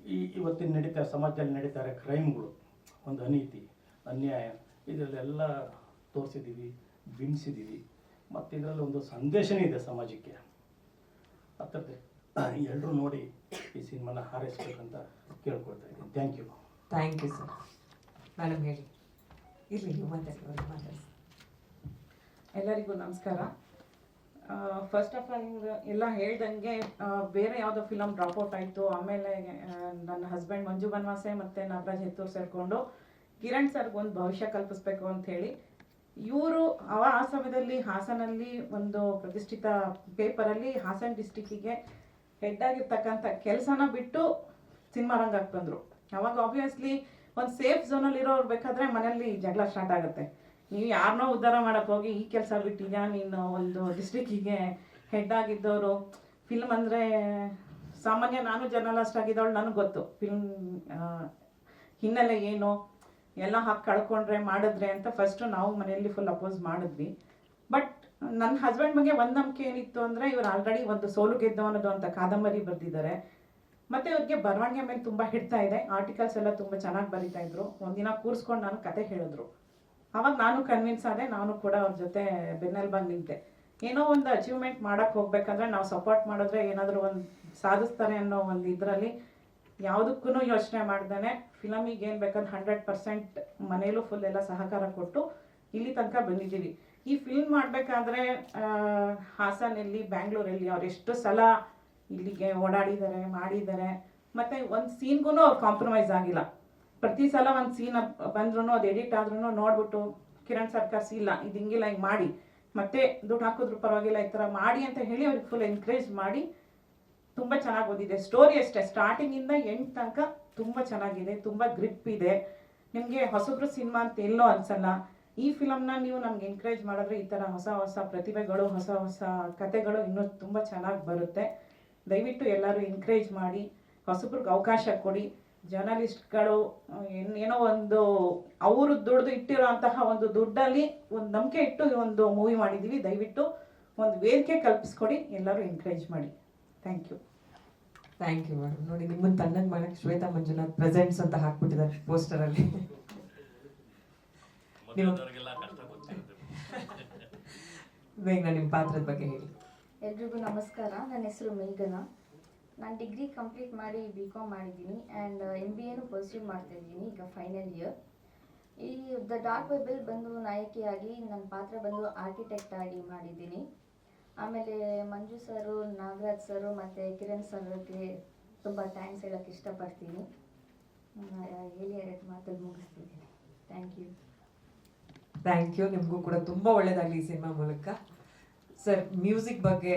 ಈ, ಇವತ್ತಿನ ನಡೀತಾ, ಸಮಾಜದಲ್ಲಿ ನಡೀತಾರೆ ಕ್ರೈಮ್ಗಳು. ಒಂದು ಅನೀತಿ, ಅನ್ಯಾಯ, ಇದರಲ್ಲೆಲ್ಲ ತೋರಿಸಿದ್ದೀವಿ ಬಿಂಬಿಸಿದ್ದೀವಿ ಮತ್ತು ಇದರಲ್ಲಿ ಒಂದು ಸಂದೇಶನೇ ಇದೆ ಸಮಾಜಕ್ಕೆ. ಆ ಥರದ್ದು ಎಲ್ಲರೂ ನೋಡಿ ಈ ಸಿನಿಮಾನ ಹಾರೈಸ್ಬೇಕಂತ ಕೇಳ್ಕೊಳ್ತಾ ಇದ್ದೀನಿ. Thank you thank you sir madam ಹೇಳಿ. ಇರಲಿ ನೀವು ಮಾತಾಡಿ ಮಾತಾಡಿ. ಎಲ್ಲರಿಗೂ ನಮಸ್ಕಾರ. ಫಸ್ಟ್ ಆಫ್ ಆಲ್ ಎಲ್ಲ ಹೇಳ್ದಂಗೆ ಬೇರೆ ಯಾವುದೋ ಫಿಲಮ್ ಡ್ರಾಪ್ಔಟ್ ಆಯಿತು. ಆಮೇಲೆ ನನ್ನ ಹಸ್ಬೆಂಡ್ ಮಂಜು ಬನ್ವಾಸೆ ಮತ್ತು ನಾಗರಾಜ್ ಹೆತ್ತೂರ್ ಸೇರಿಕೊಂಡು ಕಿರಣ್ ಸರ್ಗೆ ಒಂದು ಭವಿಷ್ಯ ಕಲ್ಪಿಸ್ಬೇಕು ಅಂತ ಹೇಳಿ ಇವರು ಆ ಸಮಯದಲ್ಲಿ ಹಾಸನಲ್ಲಿ ಒಂದು ಪ್ರತಿಷ್ಠಿತ ಪೇಪರಲ್ಲಿ ಹಾಸನ್ ಡಿಸ್ಟಿಕ್ಕಿಗೆ ಹೆಡ್ ಆಗಿರ್ತಕ್ಕಂಥ ಕೆಲಸನ ಬಿಟ್ಟು ಸಿನಿಮಾ ರಂಗಕ್ಕೆ ಬಂದರು. ಅವಾಗ ಆಬ್ವಿಯಸ್ಲಿ ಒಂದು ಸೇಫ್ ಝೋನಲ್ಲಿ ಇರೋರು ಬೇಕಾದ್ರೆ ಮನೆಯಲ್ಲಿ ಜಗಳ ಸ್ಟಾರ್ಟ್ ಆಗುತ್ತೆ. ನೀವು ಯಾರನ್ನೋ ಉದ್ಧಾರ ಮಾಡಕ್ ಹೋಗಿ ಈ ಕೆಲಸ ಬಿಟ್ಟಿದ್ಯಾ? ನೀನು ಒಂದು ಡಿಸ್ಟ್ರಿಕ್ಕಿಗೆ ಹೆಡ್ ಆಗಿದ್ದವರು. ಫಿಲ್ಮ್ ಅಂದರೆ ಸಾಮಾನ್ಯ ನಾನು ಜರ್ನಲಿಸ್ಟ್ ಆಗಿದ್ದವಳು, ನನಗೆ ಗೊತ್ತು. ಫಿಲ್ಮ್ ಹಿನ್ನೆಲೆ ಏನು? ಎಲ್ಲ ಹಾಕಿ ಕಳ್ಕೊಂಡ್ರೆ, ಮಾಡಿದ್ರೆ ಅಂತ ಫಸ್ಟು ನಾವು ಮನೆಯಲ್ಲಿ ಫುಲ್ ಅಪೋಸ್ ಮಾಡಿದ್ವಿ. ಬಟ್ ನನ್ನ ಹಸ್ಬೆಂಡ್ ಬಗ್ಗೆ ಒಂದು ನಂಬಿಕೆ ಏನಿತ್ತು ಅಂದರೆ ಇವ್ರು ಆಲ್ರೆಡಿ ಒಂದು ಸೋಲು ಗೆದ್ದವನದು ಅಂತ ಕಾದಂಬರಿ ಬರೆದಿದ್ದಾರೆ. ಮತ್ತೆ ಅವ್ರಿಗೆ ಬರವಣಿಗೆ ಮೇಲೆ ತುಂಬ ಹಿಡ್ತಾ ಇದೆ. ಆರ್ಟಿಕಲ್ಸ್ ಎಲ್ಲ ತುಂಬ ಚೆನ್ನಾಗಿ ಬರಿತಾ ಇದ್ರು. ಒಂದಿನ ಕೂರಿಸ್ಕೊಂಡು ನಾನು ಕತೆ ಹೇಳಿದ್ರು. ಅವಾಗ ನಾನು ಕನ್ವಿನ್ಸ್ ಆದೆ, ನಾನು ಕೂಡ ಅವ್ರ ಜೊತೆ ಬೆನ್ನೆಲ್ಬಾಗಿ ನಿಂತೆ. ಏನೋ ಒಂದು ಅಚೀವ್ಮೆಂಟ್ ಮಾಡೋಕ್ಕೆ ಹೋಗ್ಬೇಕಂದ್ರೆ ನಾವು ಸಪೋರ್ಟ್ ಮಾಡಿದ್ರೆ ಏನಾದರೂ ಒಂದು ಸಾಧಿಸ್ತಾರೆ ಅನ್ನೋ ಒಂದು ಇದರಲ್ಲಿ ಯಾವುದಕ್ಕೂ ಯೋಚನೆ ಮಾಡ್ದೇ ಫಿಲಮಿಗೆ ಏನು ಬೇಕಂದ್ರೆ ಹಂಡ್ರೆಡ್ ಪರ್ಸೆಂಟ್ ಮನೇಲೂ ಫುಲ್ ಎಲ್ಲ ಸಹಕಾರ ಕೊಟ್ಟು ಇಲ್ಲಿ ತನಕ ಬಂದಿದ್ದೀವಿ. ಈ ಫಿಲ್ಮ್ ಮಾಡಬೇಕಾದ್ರೆ ಹಾಸನಲ್ಲಿ, ಬ್ಯಾಂಗ್ಳೂರಲ್ಲಿ ಅವ್ರು ಎಷ್ಟು ಸಲ ಇಲ್ಲಿಗೆ ಓಡಾಡಿದ್ದಾರೆ, ಮಾಡಿದ್ದಾರೆ, ಮತ್ತು ಒಂದು ಸೀನ್ಗೂ ಅವ್ರು ಕಾಂಪ್ರಮೈಸ್ ಆಗಿಲ್ಲ. ಪ್ರತಿ ಸಲ ಒಂದು ಸೀನ್ ಬಂದ್ರೂ ಅದು ಎಡಿಟ್ ಆದ್ರೂ ನೋಡ್ಬಿಟ್ಟು ಕಿರಣ್ ಸರ್ಕಾರ್ಸ್ ಇಲ್ಲ, ಇದು ಹಿಂಗಿಲ್ಲ ಹಿಂಗೆ ಮಾಡಿ, ಮತ್ತೆ ದುಡ್ಡು ಹಾಕಿದ್ರು ಪರವಾಗಿಲ್ಲ, ಈ ಥರ ಮಾಡಿ ಅಂತ ಹೇಳಿ ಅವ್ರಿಗೆ ಫುಲ್ ಎನ್ಕರೇಜ್ ಮಾಡಿ ತುಂಬ ಚೆನ್ನಾಗಿ ಓದಿದೆ. ಸ್ಟೋರಿ ಅಷ್ಟೇ. ಸ್ಟಾರ್ಟಿಂಗಿಂದ ಎಂಡ್ ತನಕ ತುಂಬ ಚೆನ್ನಾಗಿದೆ. ತುಂಬ ಗ್ರಿಪ್ ಇದೆ. ನಿಮಗೆ ಹೊಸಬ್ರು ಸಿನಿಮಾ ಅಂತ ಎಲ್ಲೋ ಅನ್ಸಲ್ಲ. ಈ ಫಿಲಮ್ನ ನೀವು ನಮ್ಗೆ ಎನ್ಕರೇಜ್ ಮಾಡಿದ್ರೆ ಈ ಥರ ಹೊಸ ಹೊಸ ಪ್ರತಿಭೆಗಳು, ಹೊಸ ಹೊಸ ಕತೆಗಳು ಇನ್ನೂ ತುಂಬ ಚೆನ್ನಾಗಿ ಬರುತ್ತೆ. ದಯವಿಟ್ಟು ಎಲ್ಲರೂ ಎನ್ಕರೇಜ್ ಮಾಡಿ, ಹೊಸಬ್ರಿಗೆ ಅವಕಾಶ ಕೊಡಿ. ಜರ್ನಲಿಸ್ಟ್ಗಳು ಏನೇನೋ ಒಂದು ಅವರು ದುಡ್ದು ಇಟ್ಟಿರೋ ಅಂತಹ ಒಂದು ದುಡ್ಡಲ್ಲಿ ಒಂದು ನಂಬಿಕೆ ಇಟ್ಟು ಒಂದು ಮೂವಿ ಮಾಡಿದ್ದೀವಿ ದಯವಿಟ್ಟು ಒಂದು ವೇದಿಕೆ ಕಲ್ಪಿಸ್ಕೊಡಿ. ಎಲ್ಲರೂ ಎನ್ಕರೇಜ್ ಮಾಡಿ. Thank you thank you madam ನೋಡಿ ನಿಮ್ಮನ್ನು ತಣ್ಣಗೆ ಮಾಡಕ್ಕೆ ಶ್ವೇತಾ ಮಂಜುನಾಥ್ ಪ್ರೆಸೆಂಟ್ಸ್ ಅಂತ ಹಾಕ್ಬಿಟ್ಟಿದ್ದಾರೆ ಪೋಸ್ಟರ್ ಅಲ್ಲಿ. ಮೊದಲದವರಿಗೆಲ್ಲ ಕಷ್ಟ ಗೊತ್ತಿರುತ್ತೆ. ಬೇಗ ನಿಮ್ಮ ಪಾತ್ರದ ಬಗ್ಗೆ ಹೇಳಿ. ಎಲ್ರಿಗೂ ನಮಸ್ಕಾರ. ನನ್ನ ಹೆಸರು ಮೇಘನಾ. ನಾನು ಡಿಗ್ರಿ ಕಂಪ್ಲೀಟ್ ಮಾಡಿ ಬಿ ಕಾಮ್ ಮಾಡಿದ್ದೀನಿ ಆ್ಯಂಡ್ ಎಂ ಬಿ ಎನು ಪರ್ಸ್ಯೂ ಮಾಡ್ತಾ ಇದ್ದೀನಿ ಈಗ ಫೈನಲ್ ಇಯರ್ ಈ ದ ಡಾರ್ಕ್ ವೆಬಲ್ ಬಂದು ನಾಯಕಿಯಾಗಿ ನನ್ನ ಪಾತ್ರ ಬಂದು ಆರ್ಕಿಟೆಕ್ಟ್ ಆಗಿ ಮಾಡಿದ್ದೀನಿ. ಆಮೇಲೆ ಮಂಜು ಸರು, ನಾಗರಾಜ್ ಸರು ಮತ್ತು ಕಿರಣ್ ಸರ್ಗೆ ತುಂಬ ಥ್ಯಾಂಕ್ಸ್ ಹೇಳೋಕ್ಕೆ ಇಷ್ಟಪಡ್ತೀನಿ. ಹೇಳಿ ಎರಡು ಮಾತಲ್ಲಿ ಮುಗಿಸ್ತಿದ್ದೀನಿ. ಥ್ಯಾಂಕ್ ಯು ಥ್ಯಾಂಕ್ ಯು ನಿಮಗೂ ಕೂಡ ತುಂಬ ಒಳ್ಳೆಯದಾಗಲಿ ಈ ಸಿನಿಮಾ ಮೂಲಕ. ಸರ್ ಮ್ಯೂಸಿಕ್ ಬಗ್ಗೆ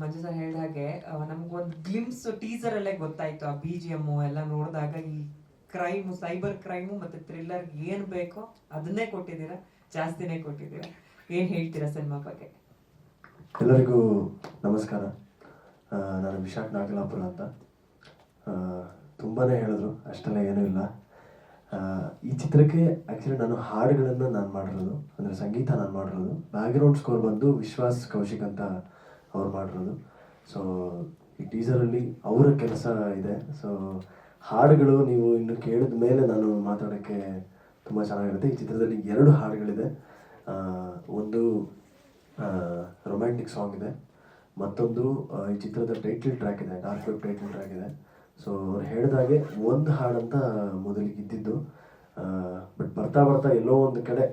ಮಂಜು ಸರ್ ಹೇಳಿದ ಹಾಗೆ ನಮಗೊಂದು ಗ್ಲಿಮ್ಸ್ ಟೀಸರ್ ಅಲ್ಲೇ ಗೊತ್ತಾಯ್ತು ಆ ಬಿ ಜಿ ಎಮ್ಮು ಎಲ್ಲ ನೋಡಿದಾಗ ಈ ಕ್ರೈಮು ಸೈಬರ್ ಕ್ರೈಮು ಮತ್ತು ಥ್ರಿಲ್ಲರ್ ಏನು ಬೇಕೋ ಅದನ್ನೇ ಕೊಟ್ಟಿದ್ದೀರಾ, ಜಾಸ್ತಿನೇ ಕೊಟ್ಟಿದ್ದೀರಾ. ಏನು ಹೇಳ್ತೀರಾ ಸಿನಿಮಾ ಬಗ್ಗೆ? ಎಲ್ಲರಿಗೂ ನಮಸ್ಕಾರ. ನಾನು ವಿಶಾಖ್ ನಾಗಲಾಪುರ ಅಂತ. ತುಂಬಾ ಹೇಳಿದ್ರು, ಅಷ್ಟೆಲ್ಲ ಏನೂ ಇಲ್ಲ. ಈ ಚಿತ್ರಕ್ಕೆ ಆ್ಯಕ್ಚುಲಿ ನಾನು ಹಾಡುಗಳನ್ನು ನಾನು ಮಾಡಿರೋದು, ಅಂದರೆ ಸಂಗೀತ ನಾನು ಮಾಡಿರೋದು. ಬ್ಯಾಕ್ಗ್ರೌಂಡ್ ಸ್ಕೋರ್ ಬಂದು ವಿಶ್ವಾಸ್ ಕೌಶಿಕ್ ಅಂತ ಅವ್ರು ಮಾಡಿರೋದು. ಸೊ ಈ ಟೀಸರಲ್ಲಿ ಅವರ ಕೆಲಸ ಇದೆ. ಸೊ ಹಾಡುಗಳು ನೀವು ಇನ್ನು ಕೇಳಿದ ಮೇಲೆ ನಾನು ಮಾತಾಡೋಕ್ಕೆ ತುಂಬ ಚೆನ್ನಾಗಿರುತ್ತೆ. ಈ ಚಿತ್ರದಲ್ಲಿ ಎರಡು ಹಾಡುಗಳಿದೆ. ಒಂದು ರೊಮ್ಯಾಂಟಿಕ್ ಸಾಂಗ್ ಇದೆ. ಮತ್ತೊಂದು ಈ ಚಿತ್ರದ ಟೈಟಲ್ ಟ್ರ್ಯಾಕ್ ಇದೆ ಡಾರ್ಕ್ ವೆಬ್ ಟೈಟಲ್ ಟ್ರ್ಯಾಕ್ ಇದೆ. ಸೊ ಅವ್ರು ಹೇಳಿದಾಗೆ ಒಂದು ಹಾಡಂತ ಮೊದಲಿಗೆ ಇದ್ದಿದ್ದು. ಬಟ್ ಬರ್ತಾ ಬರ್ತಾ ಎಲ್ಲೋ ಒಂದು ಕಡೆ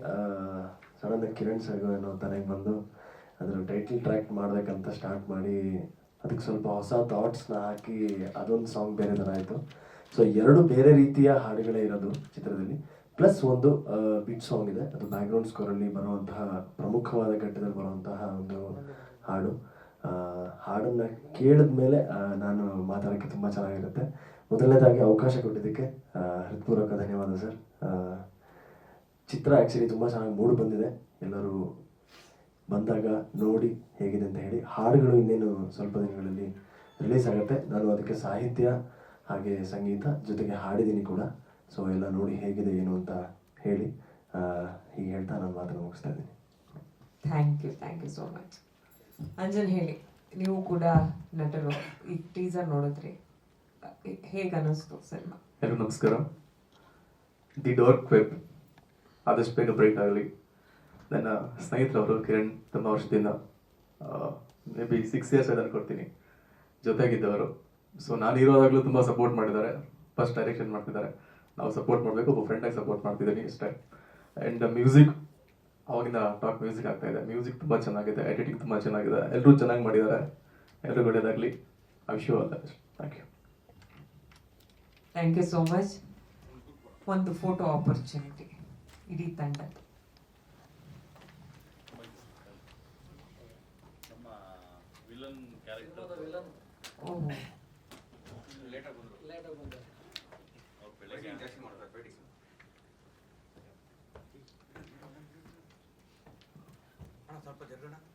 ಸಡನ್ನಾಗಿ ಕಿರಣ್ ಸರ್ಗೋ ಏನೋ ತನಗೆ ಬಂದು ಅದರ ಟೈಟಲ್ ಟ್ರ್ಯಾಕ್ ಮಾಡಬೇಕಂತ ಸ್ಟಾರ್ಟ್ ಮಾಡಿ ಅದಕ್ಕೆ ಸ್ವಲ್ಪ ಹೊಸ ಥಾಟ್ಸ್ನ ಹಾಕಿ ಅದೊಂದು ಸಾಂಗ್ ಬೇರೆ ಥರ ಆಯಿತು. ಸೊ ಎರಡು ಬೇರೆ ರೀತಿಯ ಹಾಡುಗಳೇ ಇರೋದು ಚಿತ್ರದಲ್ಲಿ. ಪ್ಲಸ್ ಒಂದು ಬಿಟ್ ಸಾಂಗ್ ಇದೆ. ಅದು ಬ್ಯಾಕ್ಗ್ರೌಂಡ್ ಸ್ಕೋರಲ್ಲಿ ಬರುವಂತಹ, ಪ್ರಮುಖವಾದ ಘಟ್ಟದಲ್ಲಿ ಬರುವಂತಹ ಒಂದು ಹಾಡು. ಹಾಡನ್ನು ಕೇಳಿದ ಮೇಲೆ ನಾನು ಮಾತಾಡೋಕ್ಕೆ ತುಂಬ ಚೆನ್ನಾಗಿರುತ್ತೆ. ಮೊದಲನೇದಾಗಿ ಅವಕಾಶ ಕೊಟ್ಟಿದ್ದಕ್ಕೆ ಹೃತ್ಪೂರ್ವಕ ಧನ್ಯವಾದ ಸರ್. ಚಿತ್ರ ಆ್ಯಕ್ಚುಲಿ ತುಂಬ ಚೆನ್ನಾಗಿ ಮೂಡ್ ಬಂದಿದೆ. ಎಲ್ಲರೂ ಬಂದಾಗ ನೋಡಿ ಹೇಗಿದೆ ಅಂತ ಹೇಳಿ. ಹಾಡುಗಳು ಇನ್ನೇನು ಸ್ವಲ್ಪ ದಿನಗಳಲ್ಲಿ ರಿಲೀಸ್ ಆಗುತ್ತೆ. ನಾನು ಅದಕ್ಕೆ ಸಾಹಿತ್ಯ ಹಾಗೆ ಸಂಗೀತ ಜೊತೆಗೆ ಹಾಡಿದ್ದೀನಿ ಕೂಡ. ಸೊ ಎಲ್ಲ ನೋಡಿ ಹೇಗಿದೆ ಏನು ಅಂತ ಹೇಳಿ ಈ ಹೀಗೆ ಹೇಳ್ತಾ ನಾನು ಮಾತನ್ನು ಮುಗಿಸ್ತಾ ಇದ್ದೀನಿ. Thank you thank you so much Anjan ಹೇಳಿ ನೀವು ಕೂಡ ನಟರು ಈ ಟೀಸರ್ ನೋಡಿದ್ರಿ? ಹೇಗೆ ಅನ್ನಿಸ್ತು ಸಿನಿಮಾ? ಎಲ್ಲರಿಗೂ ನಮಸ್ಕಾರ. ದಿ ಡಾರ್ಕ್ ವೆಬ್ ಆದಷ್ಟು ಬೇಗ ಬ್ರೇಕ್ ಆಗಲಿ. ನನ್ನ ಸ್ನೇಹಿತರವರು ಕಿರಣ್ ತುಂಬ ವರ್ಷದಿಂದ ಮೇ ಬಿ ಸಿಕ್ಸ್ ಇಯರ್ಸ್ ಆಯ್ತು ಅನ್ಕೊಡ್ತೀನಿ ಜೊತೆಗಿದ್ದವರು. ಸೊ ನಾನು ಇರೋದಾಗಲೂ ತುಂಬ ಸಪೋರ್ಟ್ ಮಾಡಿದ್ದಾರೆ. ಫಸ್ಟ್ ಡೈರೆಕ್ಷನ್ ಮಾಡ್ತಿದ್ದಾರೆ. ನಾವು ಸಪೋರ್ಟ್ ಮಾಡಬೇಕು ಒಬ್ಬ ಫ್ರೆಂಡಾಗಿ ಸಪೋರ್ಟ್ ಮಾಡ್ತಿದ್ದೀನಿ ಇಷ್ಟೇ ಆ್ಯಂಡ್ ಮ್ಯೂಸಿಕ್ ಅವಾಗಿಂದ ಟಾಪ್ ಮ್ಯೂಸಿಕ್ ಆಗ್ತಾ ಇದೆ. ಮ್ಯೂಸಿಕ್ ತುಂಬ ಚೆನ್ನಾಗಿದೆ ಎಡಿಟಿಂಗ್ ತುಂಬ ಚೆನ್ನಾಗಿದೆ. ಎಲ್ಲರೂ ಚೆನ್ನಾಗಿ ಮಾಡಿದ್ದಾರೆ. ಎಲ್ಲರೂ ಒಳ್ಳೆಯದಾಗಲಿ I wish you all the thank you thank you so much ಒಂದು ಫೋಟೋ ಆಪರ್ಚುನಿಟಿ ಇಡೀ ತಂಡ ನಮ್ಮ ವಿಲನ್ ಕ್ಯಾರೆಕ್ಟರ್ ಓಹ್ ಲೇಟಾಗಿ ಬಂದರು ಅವ್ರು ಬೆಳಗ್ಗೆ ಜಾಸ್ತಿ ಮಾಡ್ತಾರೆ ಬೇಡಿ ಸ್ವಲ್ಪ ಜರುಗಣ ಸ್ವಲ್ಪ ಕೊಡೋಣ